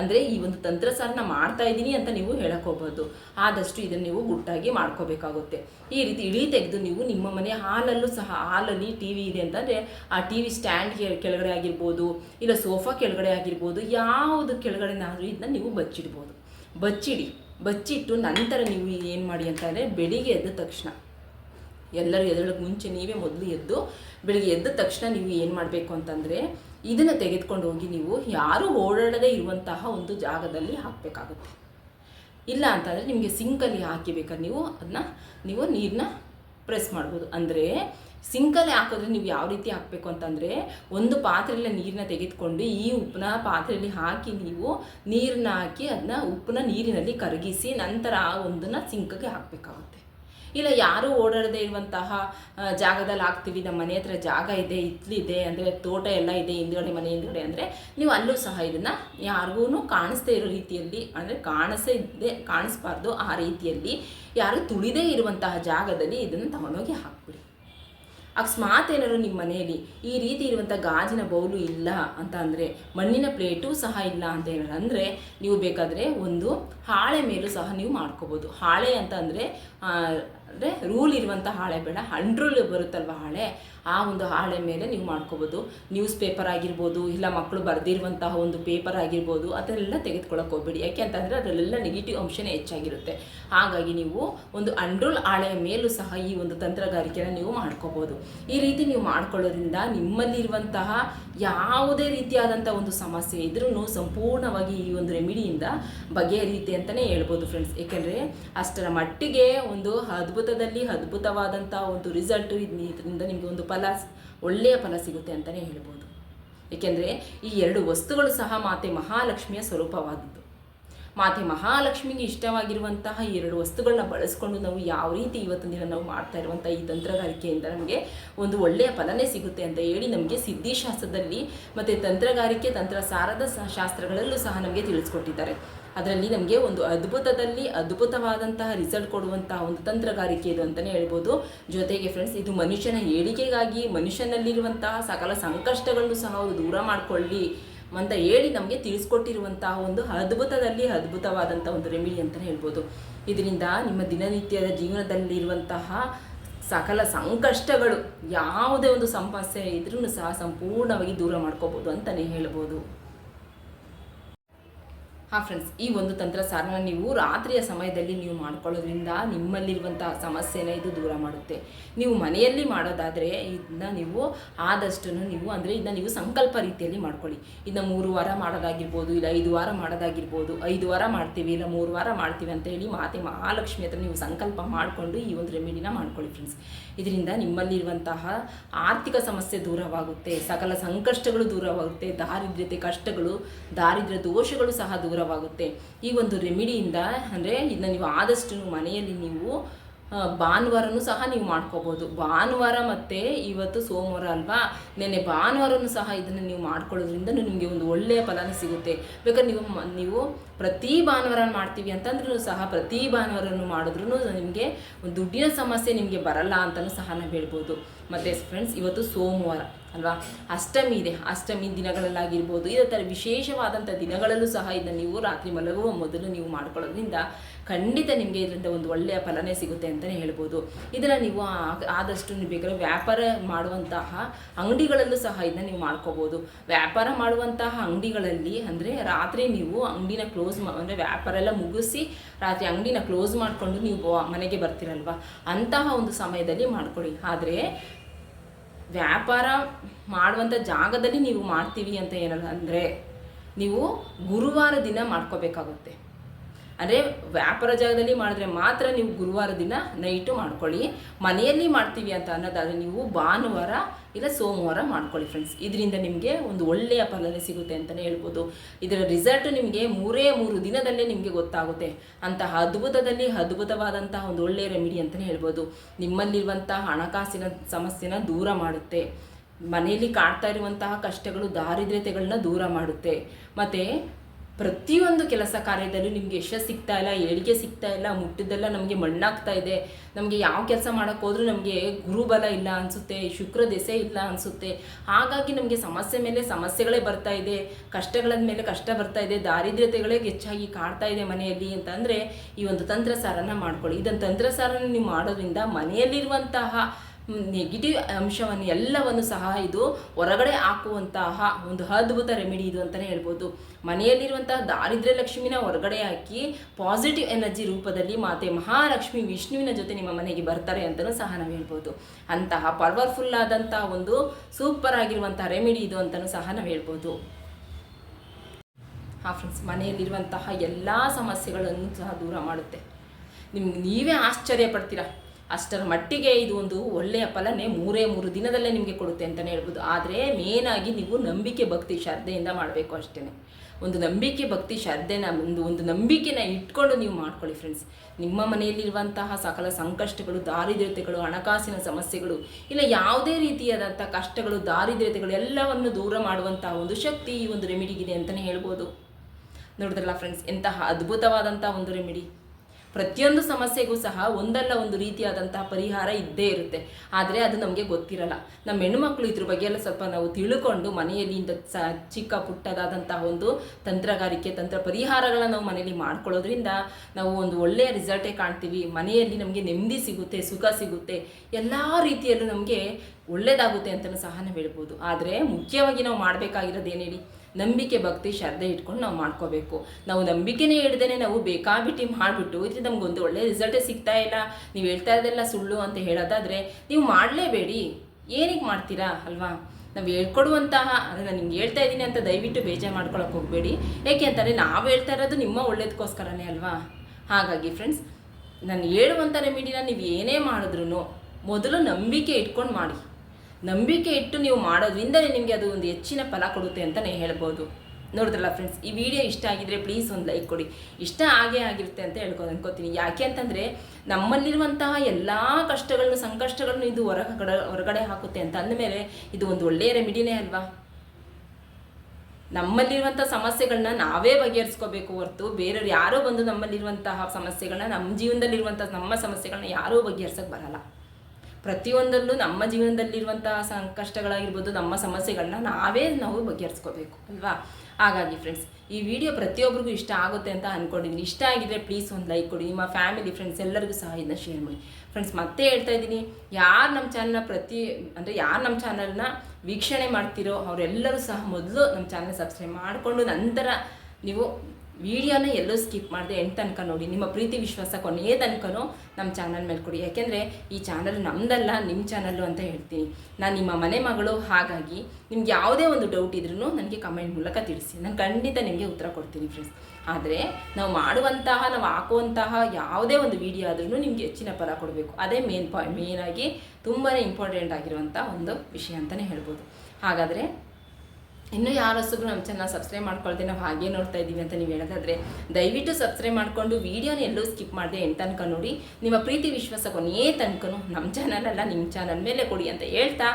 ಅಂದರೆ ಈ ಒಂದು ತಂತ್ರಸಾರನ ಮಾಡ್ತಾ ಇದ್ದೀನಿ ಅಂತ ನೀವು ಹೇಳಕ್ಕೋಗ್ಬೋದು ಆದಷ್ಟು ಇದನ್ನು ನೀವು ಗುಟ್ಟಾಗಿ ಮಾಡ್ಕೋಬೇಕಾಗುತ್ತೆ. ಈ ರೀತಿ ಇಳಿ ತೆಗೆದು ನೀವು ನಿಮ್ಮ ಮನೆ ಹಾಲಲ್ಲೂ ಸಹ ಹಾಲಲ್ಲಿ ಟಿ ವಿ ಇದೆ ಅಂತಂದರೆ ಆ ಟಿ ವಿ ಸ್ಟ್ಯಾಂಡ್ ಕೆಳಗಡೆ ಆಗಿರ್ಬೋದು, ಇಲ್ಲ ಸೋಫಾ ಕೆಳಗಡೆ ಆಗಿರ್ಬೋದು, ಯಾವುದು ಕೆಳಗಡೆನಾದರೂ ಇದನ್ನ ನೀವು ಬಚ್ಚಿಡ್ಬೋದು. ಬಚ್ಚಿಡಿ. ಬಚ್ಚಿಟ್ಟು ನಂತರ ನೀವು ಏನು ಮಾಡಿ ಅಂತಂದರೆ ಬೆಳಿಗ್ಗೆ ಎದ್ದ ತಕ್ಷಣ. ಎಲ್ಲರೂ ಎದ್ದೇಳಕ್ಕೆ ಮುಂಚೆ ನೀವೇ ಮೊದಲು ಎದ್ದು ಬೆಳಿಗ್ಗೆ ಎದ್ದ ತಕ್ಷಣ ನೀವು ಏನು ಮಾಡಬೇಕು ಅಂತಂದರೆ ಇದನ್ನು ತೆಗೆದುಕೊಂಡು ಹೋಗಿ ನೀವು ಯಾರೂ ಓಡಾಡದೇ ಇರುವಂತಹ ಒಂದು ಜಾಗದಲ್ಲಿ ಹಾಕಬೇಕಾಗುತ್ತೆ. ಇಲ್ಲ ಅಂತಂದರೆ ನಿಮಗೆ ಸಿಂಕಲ್ಲಿ ಹಾಕಿ ಬೇಕಾದ್ರೆ ನೀವು ಅದನ್ನ ನೀವು ನೀರನ್ನ ಪ್ರೆಸ್ ಮಾಡ್ಬೋದು. ಅಂದರೆ ಸಿಂಕಲ್ಲಿ ಹಾಕಿದ್ರೆ ನೀವು ಯಾವ ರೀತಿ ಹಾಕಬೇಕು ಅಂತಂದರೆ ಒಂದು ಪಾತ್ರೆಯಲ್ಲಿ ನೀರನ್ನ ತೆಗೆದುಕೊಂಡು ಈ ಉಪ್ಪನ್ನ ಪಾತ್ರೆಯಲ್ಲಿ ಹಾಕಿ ನೀವು ನೀರನ್ನ ಹಾಕಿ ಅದನ್ನ ಉಪ್ಪನ್ನ ನೀರಿನಲ್ಲಿ ಕರಗಿಸಿ ನಂತರ ಆ ಒಂದನ್ನು ಸಿಂಕಗೆ ಹಾಕಬೇಕಾಗುತ್ತೆ. ಇಲ್ಲ, ಯಾರೂ ಓಡಾಡದೇ ಇರುವಂತಹ ಜಾಗದಲ್ಲಿ ಹಾಕ್ತೀವಿ ನಮ್ಮ ಮನೆ ಹತ್ರ ಜಾಗ ಇದೆ ಇತ್ಲಿದೆ ಅಂದರೆ ತೋಟ ಎಲ್ಲ ಇದೆ, ಹಿಂದ್ಗಡೆ ಮನೆ, ಹಿಂದ್ಗಡೆ ಅಂದರೆ ನೀವು ಅಲ್ಲೂ ಸಹ ಇದನ್ನು ಯಾರಿಗೂ ಕಾಣಿಸ್ದೇ ಇರೋ ರೀತಿಯಲ್ಲಿ ಅಂದರೆ ಕಾಣಿಸದೇ ಕಾಣಿಸ್ಬಾರ್ದು ಆ ರೀತಿಯಲ್ಲಿ. ಯಾರು ತುಳಿದೇ ಇರುವಂತಹ ಜಾಗದಲ್ಲಿ ಇದನ್ನು ತಗೊಂಡೋಗಿ ಹಾಕ್ಬಿಡಿ. ಅಕಸ್ಮಾತ್ ಏನಾದ್ರು ನಿಮ್ಮ ಮನೆಯಲ್ಲಿ ಈ ರೀತಿ ಇರುವಂಥ ಗಾಜಿನ ಬೌಲು ಇಲ್ಲ ಅಂತ ಅಂದರೆ, ಮಣ್ಣಿನ ಪ್ಲೇಟು ಸಹ ಇಲ್ಲ ಅಂತ ಹೇಳಂದರೆ ನೀವು ಬೇಕಾದರೆ ಒಂದು ಹಾಳೆ ಮೇಲೂ ಸಹ ನೀವು ಮಾಡ್ಕೋಬೋದು. ಹಾಳೆ ಅಂತ ಅಂದರೆ ಅಂದರೆ ರೂಲ್ ಇರುವಂಥ ಹಾಳೆ ಬೇಡ. ಹಂಡ್ರೂಲ್ ಬರುತ್ತಲ್ವ ಹಾಳೆ? ಆ ಒಂದು ಹಾಳೆ ಮೇಲೆ ನೀವು ಮಾಡ್ಕೋಬೋದು. ನ್ಯೂಸ್ ಪೇಪರ್ ಆಗಿರ್ಬೋದು, ಇಲ್ಲ ಮಕ್ಕಳು ಬರೆದಿರುವಂತಹ ಒಂದು ಪೇಪರ್ ಆಗಿರ್ಬೋದು ಅದನ್ನೆಲ್ಲ ತೆಗೆದುಕೊಳ್ಳೋಕೆ ಹೋಗ್ಬೇಡಿ. ಯಾಕೆ ಅಂತಂದರೆ ಅದರಲ್ಲೆಲ್ಲ ನೆಗೆಟಿವ್ ಅಂಶನೇ ಹೆಚ್ಚಾಗಿರುತ್ತೆ. ಹಾಗಾಗಿ ನೀವು ಒಂದು ಅಂಡ್ರೂಲ್ ಹಾಳೆಯ ಮೇಲೂ ಸಹ ಈ ಒಂದು ತಂತ್ರಗಾರಿಕೆನ ನೀವು ಮಾಡ್ಕೋಬೋದು. ಈ ರೀತಿ ನೀವು ಮಾಡ್ಕೊಳ್ಳೋದ್ರಿಂದ ನಿಮ್ಮಲ್ಲಿರುವಂತಹ ಯಾವುದೇ ರೀತಿಯಾದಂಥ ಒಂದು ಸಮಸ್ಯೆ ಇದ್ರೂ ಸಂಪೂರ್ಣವಾಗಿ ಈ ಒಂದು ರೆಮಿಡಿಯಿಂದ ಬಗೆಹರಿಯುತ್ತೆ ಅಂತಲೇ ಹೇಳ್ಬೋದು ಫ್ರೆಂಡ್ಸ್ ಏಕೆಂದರೆ ಅಷ್ಟರ ಮಟ್ಟಿಗೆ ಒಂದು ಅದ್ಭುತದಲ್ಲಿ ಅದ್ಭುತವಾದಂಥ ಒಂದು ರಿಸಲ್ಟು ಇದರಿಂದ ನಿಮಗೆ ಒಂದು ಫಲ ಒಳ್ಳೆಯ ಫಲ ಸಿಗುತ್ತೆ ಅಂತಲೇ ಹೇಳ್ಬೋದು. ಏಕೆಂದರೆ ಈ ಎರಡು ವಸ್ತುಗಳು ಸಹ ಮಾತೆ ಮಹಾಲಕ್ಷ್ಮಿಯ ಸ್ವರೂಪವಾದದ್ದು. ಮಾತೆ ಮಹಾಲಕ್ಷ್ಮಿಗೆ ಇಷ್ಟವಾಗಿರುವಂತಹ ಎರಡು ವಸ್ತುಗಳನ್ನ ಬಳಸ್ಕೊಂಡು ನಾವು ಯಾವ ರೀತಿ ಇವತ್ತಿನ ದಿನ ನಾವು ಮಾಡ್ತಾ ಇರುವಂಥ ಈ ತಂತ್ರಗಾರಿಕೆಯಿಂದ ನಮಗೆ ಒಂದು ಒಳ್ಳೆಯ ಫಲನೇ ಸಿಗುತ್ತೆ ಅಂತ ಹೇಳಿ ನಮಗೆ ಸಿದ್ಧಿಶಾಸ್ತ್ರದಲ್ಲಿ ಮತ್ತು ತಂತ್ರಗಾರಿಕೆ ತಂತ್ರ ಸಾರದ ಶಾಸ್ತ್ರಗಳಲ್ಲೂ ಸಹ ನಮಗೆ ತಿಳಿಸ್ಕೊಟ್ಟಿದ್ದಾರೆ. ಅದರಲ್ಲಿ ನಮಗೆ ಒಂದು ಅದ್ಭುತದಲ್ಲಿ ಅದ್ಭುತವಾದಂತಹ ರಿಸಲ್ಟ್ ಕೊಡುವಂತಹ ಒಂದು ತಂತ್ರಗಾರಿಕೆ ಇದು ಅಂತಲೇ ಹೇಳ್ಬೋದು. ಜೊತೆಗೆ ಫ್ರೆಂಡ್ಸ್ ಇದು ಮನುಷ್ಯನ ಏಳಿಗೆಗಾಗಿ ಮನುಷ್ಯನಲ್ಲಿರುವಂತಹ ಸಕಲ ಸಂಕಷ್ಟಗಳನ್ನು ಸಹ ಅವರು ದೂರ ಮಾಡಿಕೊಳ್ಳಿ. ಅಂತ ಹೇಳಿ ನಮಗೆ ತಿಳಿಸ್ಕೊಟ್ಟಿರುವಂತಹ ಒಂದು ಅದ್ಭುತದಲ್ಲಿ ಅದ್ಭುತವಾದಂಥ ಒಂದು ರೆಮಿಡಿ ಅಂತಲೇ ಹೇಳ್ಬೋದು. ಇದರಿಂದ ನಿಮ್ಮ ದಿನನಿತ್ಯದ ಜೀವನದಲ್ಲಿರುವಂತಹ ಸಕಲ ಸಂಕಷ್ಟಗಳು ಯಾವುದೇ ಒಂದು ಸಮಸ್ಯೆ ಇದ್ರೂ ಸಹ ಸಂಪೂರ್ಣವಾಗಿ ದೂರ ಮಾಡ್ಕೋಬೋದು ಅಂತಲೇ ಹೇಳ್ಬೋದು. ಹಾಂ ಫ್ರೆಂಡ್ಸ್ ಈ ಒಂದು ತಂತ್ರ ಸಾರನ್ನ ನೀವು ರಾತ್ರಿಯ ಸಮಯದಲ್ಲಿ ನೀವು ಮಾಡ್ಕೊಳ್ಳೋದ್ರಿಂದ ನಿಮ್ಮಲ್ಲಿರುವಂತಹ ಸಮಸ್ಯೆನ ಇದು ದೂರ ಮಾಡುತ್ತೆ. ನೀವು ಮನೆಯಲ್ಲಿ ಮಾಡೋದಾದರೆ ಇದನ್ನ ನೀವು ಆದಷ್ಟು ನೀವು ಅಂದರೆ ಇದನ್ನ ನೀವು ಸಂಕಲ್ಪ ರೀತಿಯಲ್ಲಿ ಮಾಡ್ಕೊಳ್ಳಿ. ಇದನ್ನ ಮೂರು ವಾರ ಮಾಡೋದಾಗಿರ್ಬೋದು, ಇಲ್ಲ ಐದು ವಾರ ಮಾಡೋದಾಗಿರ್ಬೋದು, ಐದು ವಾರ ಮಾಡ್ತೀವಿ, ಇಲ್ಲ ಮೂರು ವಾರ ಮಾಡ್ತೀವಿ ಅಂತ ಹೇಳಿ ಮಾತೆ ಮಹಾಲಕ್ಷ್ಮಿ ಹತ್ರ ನೀವು ಸಂಕಲ್ಪ ಮಾಡಿಕೊಂಡು ಈ ಒಂದು ರೆಮಿಡಿನ ಮಾಡ್ಕೊಳ್ಳಿ ಫ್ರೆಂಡ್ಸ್ ಇದರಿಂದ ನಿಮ್ಮಲ್ಲಿರುವಂತಹ ಆರ್ಥಿಕ ಸಮಸ್ಯೆ ದೂರವಾಗುತ್ತೆ, ಸಕಲ ಸಂಕಷ್ಟಗಳು ದೂರವಾಗುತ್ತೆ, ದಾರಿದ್ರ್ಯತೆ ಕಷ್ಟಗಳು, ದಾರಿದ್ರ್ಯ ದೋಷಗಳು ಸಹ ದೂರವಾಗುತ್ತೆ. ಈ ಒಂದು ರೆಮಿಡಿಯಿಂದ ಅಂದರೆ ಇದನ್ನ ನೀವು ಆದಷ್ಟು ಮನೆಯಲ್ಲಿ ನೀವು ಭಾನುವಾರನೂ ಸಹ ನೀವು ಮಾಡ್ಕೋಬೋದು. ಭಾನುವಾರ ಮತ್ತು ಇವತ್ತು ಸೋಮವಾರ ಅಲ್ವಾ? ನೆನೆ ಭಾನುವಾರನೂ ಸಹ ಇದನ್ನು ನೀವು ಮಾಡ್ಕೊಳ್ಳೋದ್ರಿಂದ ನಿಮಗೆ ಒಂದು ಒಳ್ಳೆಯ ಫಲನ ಸಿಗುತ್ತೆ. ಬೇಕಾದ್ರೆ ನೀವು ನೀವು ಪ್ರತಿ ಭಾನುವಾರ ಮಾಡ್ತೀವಿ ಅಂತಂದ್ರೂ ಸಹ ಪ್ರತಿ ಭಾನುವಾರನೂ ಮಾಡಿದ್ರೂ ನಿಮಗೆ ಒಂದು ದುಡ್ಡಿನ ಸಮಸ್ಯೆ ನಿಮಗೆ ಬರಲ್ಲ ಅಂತಲೂ ಸಹ ನಾವು ಹೇಳ್ಬೋದು. ಮತ್ತು ಫ್ರೆಂಡ್ಸ್ ಇವತ್ತು ಸೋಮವಾರ ಅಲ್ವಾ? ಅಷ್ಟಮಿ ಇದೆ. ಅಷ್ಟಮಿ ದಿನಗಳಲ್ಲಾಗಿರ್ಬೋದು. ಇದೇ ಥರ ವಿಶೇಷವಾದಂಥ ದಿನಗಳಲ್ಲೂ ಸಹ ಇದನ್ನು ನೀವು ರಾತ್ರಿ ಮಲಗುವ ಮೊದಲು ನೀವು ಮಾಡ್ಕೊಳ್ಳೋದ್ರಿಂದ ಖಂಡಿತ ನಿಮಗೆ ಇದರಿಂದ ಒಂದು ಒಳ್ಳೆಯ ಫಲನೇ ಸಿಗುತ್ತೆ ಅಂತಲೇ ಹೇಳ್ಬೋದು. ಇದನ್ನು ನೀವು ಆದಷ್ಟು ನೀವು ಬೇಕಾದ್ರೆ ವ್ಯಾಪಾರ ಮಾಡುವಂತಹ ಅಂಗಡಿಗಳಲ್ಲೂ ಸಹ ಇದನ್ನ ನೀವು ಮಾಡ್ಕೋಬೋದು. ವ್ಯಾಪಾರ ಮಾಡುವಂತಹ ಅಂಗಡಿಗಳಲ್ಲಿ ಅಂದರೆ ರಾತ್ರಿ ನೀವು ಅಂಗಡಿನ ಕ್ಲೋಸ್ ಮಾ, ಅಂದರೆ ವ್ಯಾಪಾರ ಎಲ್ಲ ಮುಗಿಸಿ ರಾತ್ರಿ ಅಂಗಡಿನ ಕ್ಲೋಸ್ ಮಾಡಿಕೊಂಡು ನೀವು ಮನೆಗೆ ಬರ್ತೀರಲ್ವ? ಅಂತಹ ಒಂದು ಸಮಯದಲ್ಲಿ ಮಾಡ್ಕೊಳ್ಳಿ ಆದರೆ ವ್ಯಾಪಾರ ಮಾಡುವಂಥ ಜಾಗದಲ್ಲಿ ನೀವು ಮಾಡ್ತೀವಿ ಅಂತ ಏನಲ್ಲ ಅಂದರೆ ನೀವು ಗುರುವಾರ ದಿನ ಮಾಡ್ಕೋಬೇಕಾಗುತ್ತೆ. ಅಂದರೆ ವ್ಯಾಪಾರ ಜಾಗದಲ್ಲಿ ಮಾಡಿದ್ರೆ ಮಾತ್ರ ನೀವು ಗುರುವಾರ ದಿನ ನೈಟು ಮಾಡ್ಕೊಳ್ಳಿ. ಮನೆಯಲ್ಲಿ ಮಾಡ್ತೀವಿ ಅಂತ ಅನ್ನೋದಾದರೆ ನೀವು ಭಾನುವಾರ ಇಲ್ಲ ಸೋಮವಾರ ಮಾಡ್ಕೊಳ್ಳಿ ಫ್ರೆಂಡ್ಸ್ ಇದರಿಂದ ನಿಮಗೆ ಒಂದು ಒಳ್ಳೆಯ ಫಲನೆ ಸಿಗುತ್ತೆ ಅಂತಲೇ ಹೇಳ್ಬೋದು. ಇದರ ರಿಸಲ್ಟ್ ನಿಮಗೆ ಮೂರೇ ಮೂರು ದಿನದಲ್ಲೇ ನಿಮಗೆ ಗೊತ್ತಾಗುತ್ತೆ. ಅಂತಹ ಅದ್ಭುತದಲ್ಲಿ ಅದ್ಭುತವಾದಂತಹ ಒಂದು ಒಳ್ಳೆಯ ರೆಮಿಡಿ ಅಂತಲೇ ಹೇಳ್ಬೋದು. ನಿಮ್ಮಲ್ಲಿರುವಂತಹ ಹಣಕಾಸಿನ ಸಮಸ್ಯೆನ ದೂರ ಮಾಡುತ್ತೆ. ಮನೆಯಲ್ಲಿ ಕಾಡ್ತಾ ಇರುವಂತಹ ಕಷ್ಟಗಳು ದಾರಿದ್ರ್ಯತೆಗಳನ್ನ ದೂರ ಮಾಡುತ್ತೆ. ಮತ್ತು ಪ್ರತಿಯೊಂದು ಕೆಲಸ ಕಾರ್ಯದಲ್ಲೂ ನಿಮಗೆ ಯಶಸ್ಸು ಸಿಗ್ತಾ ಇಲ್ಲ, ಏಳಿಗೆ ಸಿಗ್ತಾ ಇಲ್ಲ ಮುಟ್ಟಿದ್ದೆಲ್ಲ ನಮಗೆ ಮಣ್ಣಾಗ್ತಾ ಇದೆ, ನಮಗೆ ಯಾವ ಕೆಲಸ ಮಾಡೋಕ್ಕೆ ಹೋದ್ರೂ ನಮಗೆ ಗುರುಬಲ ಇಲ್ಲ ಅನಿಸುತ್ತೆ, ಶುಕ್ರ ದೆಸೆ ಇಲ್ಲ ಅನಿಸುತ್ತೆ. ಹಾಗಾಗಿ ನಮಗೆ ಸಮಸ್ಯೆ ಮೇಲೆ ಸಮಸ್ಯೆಗಳೇ ಬರ್ತಾ ಇದೆ ಕಷ್ಟಗಳ ಮೇಲೆ ಕಷ್ಟ ಬರ್ತಾ ಇದೆ, ದಾರಿದ್ರ್ಯತೆಗಳೇ ಹೆಚ್ಚಾಗಿ ಕಾಡ್ತಾ ಇದೆ ಮನೆಯಲ್ಲಿ ಅಂತಂದರೆ ಈ ಒಂದು ತಂತ್ರಸಾರನ ಮಾಡ್ಕೊಳ್ಳಿ. ಇದನ್ನು ತಂತ್ರಸಾರನ ನೀವು ಮಾಡೋದ್ರಿಂದ ಮನೆಯಲ್ಲಿರುವಂತಹ ನೆಗೆಟಿವ್ ಅಂಶವನ್ನು ಎಲ್ಲವನ್ನು ಸಹ ಇದು ಹೊರಗಡೆ ಹಾಕುವಂತಹ ಒಂದು ಅದ್ಭುತ ರೆಮಿಡಿ ಇದು ಅಂತಲೇ ಹೇಳ್ಬೋದು. ಮನೆಯಲ್ಲಿರುವಂತಹ ದಾರಿದ್ರ್ಯ ಲಕ್ಷ್ಮಿನ ಹೊರಗಡೆ ಹಾಕಿ ಪಾಸಿಟಿವ್ ಎನರ್ಜಿ ರೂಪದಲ್ಲಿ ಮಾತೆ ಮಹಾಲಕ್ಷ್ಮಿ ವಿಷ್ಣುವಿನ ಜೊತೆ ನಿಮ್ಮ ಮನೆಗೆ ಬರ್ತಾರೆ ಅಂತಲೂ ಸಹ ನಾವು ಹೇಳ್ಬೋದು. ಅಂತಹ ಪವರ್ಫುಲ್ ಆದಂತಹ ಒಂದು ಸೂಪರ್ ಆಗಿರುವಂತಹ ರೆಮಿಡಿ ಇದು ಅಂತಲೂ ಸಹ ನಾವು ಹೇಳ್ಬೋದು. ಆ ಫ್ರೆಂಡ್ಸ್ ಮನೆಯಲ್ಲಿರುವಂತಹ ಎಲ್ಲ ಸಮಸ್ಯೆಗಳನ್ನು ಸಹ ದೂರ ಮಾಡುತ್ತೆ. ನಿಮ್ಗೆ ನೀವೇ ಆಶ್ಚರ್ಯ ಪಡ್ತೀರಾ ಅಷ್ಟರ ಮಟ್ಟಿಗೆ ಇದು ಒಂದು ಒಳ್ಳೆಯ ಫಲನೇ ಮೂರೇ ಮೂರು ದಿನದಲ್ಲೇ ನಿಮಗೆ ಕೊಡುತ್ತೆ ಅಂತಲೇ ಹೇಳ್ಬೋದು. ಆದರೆ ಮೇನಾಗಿ ನೀವು ನಂಬಿಕೆ ಭಕ್ತಿ ಶ್ರದ್ಧೆಯಿಂದ ಮಾಡಬೇಕು ಅಷ್ಟೇ ಒಂದು ನಂಬಿಕೆ ಭಕ್ತಿ ಶ್ರದ್ಧೆನ ಒಂದು ಒಂದು ನಂಬಿಕೆನ ಇಟ್ಕೊಂಡು ನೀವು ಮಾಡ್ಕೊಳ್ಳಿ ಫ್ರೆಂಡ್ಸ್ ನಿಮ್ಮ ಮನೆಯಲ್ಲಿರುವಂತಹ ಸಕಲ ಸಂಕಷ್ಟಗಳು, ದಾರಿದ್ರ್ಯತೆಗಳು, ಹಣಕಾಸಿನ ಸಮಸ್ಯೆಗಳು, ಇಲ್ಲ ಯಾವುದೇ ರೀತಿಯಾದಂಥ ಕಷ್ಟಗಳು, ದಾರಿದ್ರ್ಯತೆಗಳು ಎಲ್ಲವನ್ನು ದೂರ ಮಾಡುವಂತಹ ಒಂದು ಶಕ್ತಿ ಈ ಒಂದು ರೆಮಿಡಿಗಿದೆ ಅಂತಲೇ ಹೇಳ್ಬೋದು. ನೋಡಿದ್ರಲ್ಲ ಫ್ರೆಂಡ್ಸ್ ಎಂತಹ ಅದ್ಭುತವಾದಂಥ ಒಂದು ರೆಮಿಡಿ ಪ್ರತಿಯೊಂದು ಸಮಸ್ಯೆಗೂ ಸಹ ಒಂದಲ್ಲ ಒಂದು ರೀತಿಯಾದಂತಹ ಪರಿಹಾರ ಇದ್ದೇ ಇರುತ್ತೆ. ಆದರೆ ಅದು ನಮಗೆ ಗೊತ್ತಿರಲ್ಲ. ನಮ್ಮ ಹೆಣ್ಣುಮಕ್ಕಳು ಇದ್ರ ಬಗ್ಗೆ ಎಲ್ಲ ಸ್ವಲ್ಪ ನಾವು ತಿಳ್ಕೊಂಡು ಮನೆಯಲ್ಲಿ ಸ, ಚಿಕ್ಕ ಪುಟ್ಟದಾದಂತಹ ಒಂದು ತಂತ್ರಗಾರಿಕೆ, ತಂತ್ರ ಪರಿಹಾರಗಳನ್ನ ನಾವು ಮನೆಯಲ್ಲಿ ಮಾಡ್ಕೊಳ್ಳೋದ್ರಿಂದ ನಾವು ಒಂದು ಒಳ್ಳೆಯ ರಿಸಲ್ಟೇ ಕಾಣ್ತೀವಿ. ಮನೆಯಲ್ಲಿ ನಮಗೆ ನೆಮ್ಮದಿ ಸಿಗುತ್ತೆ, ಸುಖ ಸಿಗುತ್ತೆ. ಎಲ್ಲ ರೀತಿಯಲ್ಲೂ ನಮಗೆ ಒಳ್ಳೆಯದಾಗುತ್ತೆ ಅಂತಲೂ ಸಹ ನಾವು ಹೇಳ್ಬೋದು. ಆದರೆ ಮುಖ್ಯವಾಗಿ ನಾವು ಮಾಡಬೇಕಾಗಿರೋದು ಏನು ಹೇಳಿ? ನಂಬಿಕೆ, ಭಕ್ತಿ, ಶ್ರದ್ಧೆ ಇಟ್ಕೊಂಡು ನಾವು ಮಾಡ್ಕೋಬೇಕು. ನಾವು ನಂಬಿಕೆನೇ ಹಿಡ್ದೇ ನಾವು ಬೇಕಾಬಿಟ್ಟು ಮಾಡಿಬಿಟ್ಟು ಇದರಿಂದ ನಮಗೊಂದು ಒಳ್ಳೆ ರಿಸಲ್ಟೇ ಸಿಗ್ತಾ ಇಲ್ಲ. ನೀವು ಹೇಳ್ತಾ ಇರೋದೆಲ್ಲ ಸುಳ್ಳು ಅಂತ ಹೇಳೋದಾದರೆ ನೀವು ಮಾಡಲೇಬೇಡಿ. ಏನಕ್ಕೆ ಮಾಡ್ತೀರಾ ಅಲ್ವಾ? ನಾವು ಹೇಳ್ಕೊಡುವಂತಹ, ಅಂದರೆ ನಾನು ನಿಮ್ಗೆ ಹೇಳ್ತಾ ಇದ್ದೀನಿ ಅಂತ ದಯವಿಟ್ಟು ಬೇಜಾರು ಮಾಡ್ಕೊಳಕ್ಕೆ ಹೋಗಬೇಡಿ. ಏಕೆ ಅಂತಾರೆ ನಾವು ಹೇಳ್ತಾ ಇರೋದು ನಿಮ್ಮ ಒಳ್ಳೇದಕ್ಕೋಸ್ಕರನೇ ಅಲ್ವಾ? ಹಾಗಾಗಿ ಫ್ರೆಂಡ್ಸ್ ನಾನು ಹೇಳುವಂಥ ರೆಮಿಡಿನ ನೀವು ಏನೇ ಮಾಡಿದ್ರು ಮೊದಲು ನಂಬಿಕೆ ಇಟ್ಕೊಂಡು ಮಾಡಿ. ನಂಬಿಕೆ ಇಟ್ಟು ನೀವು ಮಾಡೋದ್ರಿಂದಲೇ ನಿಮಗೆ ಅದು ಒಂದು ಹೆಚ್ಚಿನ ಫಲ ಕೊಡುತ್ತೆ ಅಂತಲೇ ಹೇಳ್ಬೋದು. ನೋಡಿದ್ರಲ್ಲ ಫ್ರೆಂಡ್ಸ್ ಈ ವಿಡಿಯೋ ಇಷ್ಟ ಆಗಿದ್ರೆ ಪ್ಲೀಸ್ ಒಂದು ಲೈಕ್ ಕೊಡಿ. ಇಷ್ಟ ಆಗೇ ಆಗಿರುತ್ತೆ ಅಂತ ಹೇಳ್ಕೊಂಡು ಅನ್ಕೋತೀನಿ. ಯಾಕೆ ಅಂತಂದರೆ ನಮ್ಮಲ್ಲಿರುವಂತಹ ಎಲ್ಲ ಕಷ್ಟಗಳನ್ನು, ಸಂಕಷ್ಟಗಳನ್ನು ಇದು ಹೊರಗಡೆ ಹೊರಗಡೆ ಹಾಕುತ್ತೆ ಅಂತ ಅಂದಮೇಲೆ ಇದು ಒಂದು ಒಳ್ಳೆಯ ರೆಮಿಡಿನೇ ಅಲ್ವಾ? ನಮ್ಮಲ್ಲಿರುವಂಥ ಸಮಸ್ಯೆಗಳನ್ನ ನಾವೇ ಬಗೆಹರಿಸ್ಕೋಬೇಕು ಹೊರತು ಬೇರೆಯವ್ರು ಯಾರೋ ಬಂದು ನಮ್ಮಲ್ಲಿರುವಂತಹ ಸಮಸ್ಯೆಗಳನ್ನ ನಮ್ಮ ಜೀವನದಲ್ಲಿರುವಂಥ ನಮ್ಮ ಸಮಸ್ಯೆಗಳನ್ನ ಯಾರೂ ಬಗೆಹರ್ಸೋಕ್ಕೆ ಬರಲ್ಲ. ಪ್ರತಿಯೊಂದಲ್ಲೂ ನಮ್ಮ ಜೀವನದಲ್ಲಿರುವಂತಹ ಸಂಕಷ್ಟಗಳಾಗಿರ್ಬೋದು, ನಮ್ಮ ಸಮಸ್ಯೆಗಳನ್ನ ನಾವೇ ನಾವು ಬಗೆಹರಿಸ್ಕೋಬೇಕು, ಅಲ್ವಾ? ಹಾಗಾಗಿ ಫ್ರೆಂಡ್ಸ್ ಈ ವಿಡಿಯೋ ಪ್ರತಿಯೊಬ್ಬರಿಗೂ ಇಷ್ಟ ಆಗುತ್ತೆ ಅಂತ ಅನ್ಕೊಂಡಿದ್ದೀನಿ ಇಷ್ಟ ಆಗಿದ್ರೆ ಪ್ಲೀಸ್ ಒಂದು ಲೈಕ್ ಕೊಡಿ, ನಿಮ್ಮ ಫ್ಯಾಮಿಲಿ ಫ್ರೆಂಡ್ಸ್ ಎಲ್ಲರಿಗೂ ಸಹ ಇದನ್ನ ಶೇರ್ ಮಾಡಿ. ಫ್ರೆಂಡ್ಸ್ ಮತ್ತೆ ಹೇಳ್ತಾ ಇದ್ದೀನಿ, ಯಾರು ನಮ್ಮ ಚಾನಲ್ನ ಪ್ರತಿ, ಅಂದರೆ ಯಾರು ನಮ್ಮ ಚಾನಲ್ನ ವೀಕ್ಷಣೆ ಮಾಡ್ತಿರೋ ಅವರೆಲ್ಲರೂ ಸಹ ಮೊದಲು ನಮ್ಮ ಚಾನಲ್ ಸಬ್ಸ್ಕ್ರೈಬ್ ಮಾಡಿಕೊಂಡು ನಂತರ ನೀವು ವಿಡಿಯೋನ ಎಲ್ಲೂ ಸ್ಕಿಪ್ ಮಾಡಿದೆ ಎಂಟು ತನಕ ನೋಡಿ. ನಿಮ್ಮ ಪ್ರೀತಿ ವಿಶ್ವಾಸ ಕೊನೆಯ ತನಕನೂ ನಮ್ಮ ಚಾನಲ್ ಮೇಲೆ ಕೊಡಿ. ಯಾಕೆಂದರೆ ಈ ಚಾನಲ್ ನಮ್ಮದಲ್ಲ ನಿಮ್ಮ ಚಾನಲ್ಲು ಅಂತ ಹೇಳ್ತೀನಿ. ನಾನು ನಿಮ್ಮ ಮನೆ ಮಗಳು, ಹಾಗಾಗಿ ನಿಮ್ಗೆ ಯಾವುದೇ ಒಂದು ಡೌಟ್ ಇದ್ರೂ ನನಗೆ ಕಮೆಂಟ್ ಮೂಲಕ ತಿಳಿಸಿ. ನಾನು ಖಂಡಿತ ನಿಮಗೆ ಉತ್ತರ ಕೊಡ್ತೀನಿ ಫ್ರೆಂಡ್ಸ್ ಆದರೆ ನಾವು ಮಾಡುವಂತಹ, ನಾವು ಹಾಕುವಂತಹ ಯಾವುದೇ ಒಂದು ವಿಡಿಯೋ ಆದ್ರೂ ನಿಮಗೆ ಹೆಚ್ಚಿನ ಫಲ ಕೊಡಬೇಕು. ಅದೇ ಮೇನ್ ಪಾಯಿಂಟ್ ಮೇನಾಗಿ ತುಂಬಾ ಇಂಪಾರ್ಟೆಂಟ್ ಆಗಿರುವಂಥ ಒಂದು ವಿಷಯ ಅಂತಲೇ ಹೇಳ್ಬೋದು. ಹಾಗಾದರೆ ಇನ್ನೂ ಯಾರ ನಮ್ಮ ಚಾನಲ್ ಸಬ್ಸ್ಕ್ರೈಬ್ ಮಾಡ್ಕೊಳ್ದೆ ನಾವು ಹಾಗೆ ನೋಡ್ತಾ ಇದ್ದೀವಿ ಅಂತ ನೀವು ಹೇಳೋದಾದ್ರೆ, ದಯವಿಟ್ಟು ಸಬ್ಸ್ಕ್ರೈಬ್ ಮಾಡಿಕೊಂಡು ವೀಡಿಯೋನ ಎಲ್ಲೂ ಸ್ಕಿಪ್ ಮಾಡಿದೆ ಎಂಟು ತನಕ ನೋಡಿ, ನಿಮ್ಮ ಪ್ರೀತಿ ವಿಶ್ವಾಸ ಕೊನೆಯೇ ತನಕನೂ ನಮ್ಮ ಚಾನಲ್ ಅಲ್ಲ, ನಿಮ್ಮ ಚಾನಲ್ ಮೇಲೆ ಕೊಡಿ ಅಂತ ಹೇಳ್ತಾ,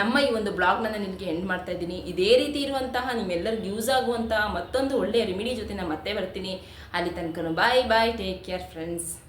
ನಮ್ಮ ಈ ಒಂದು ಬ್ಲಾಗ್ನ ನಿಮಗೆ ಎಂಡ್ ಮಾಡ್ತಾ ಇದ್ದೀನಿ. ಇದೇ ರೀತಿ ಇರುವಂತಹ ನಿಮ್ಮೆಲ್ಲರಿಗೂ ಯೂಸ್ ಆಗುವಂತಹ ಮತ್ತೊಂದು ಒಳ್ಳೆಯ ರೆಮಿಡಿ ಜೊತೆ ನಾನು ಮತ್ತೆ ಬರ್ತೀನಿ. ಅಲ್ಲಿ ತನಕ bye bye take care friends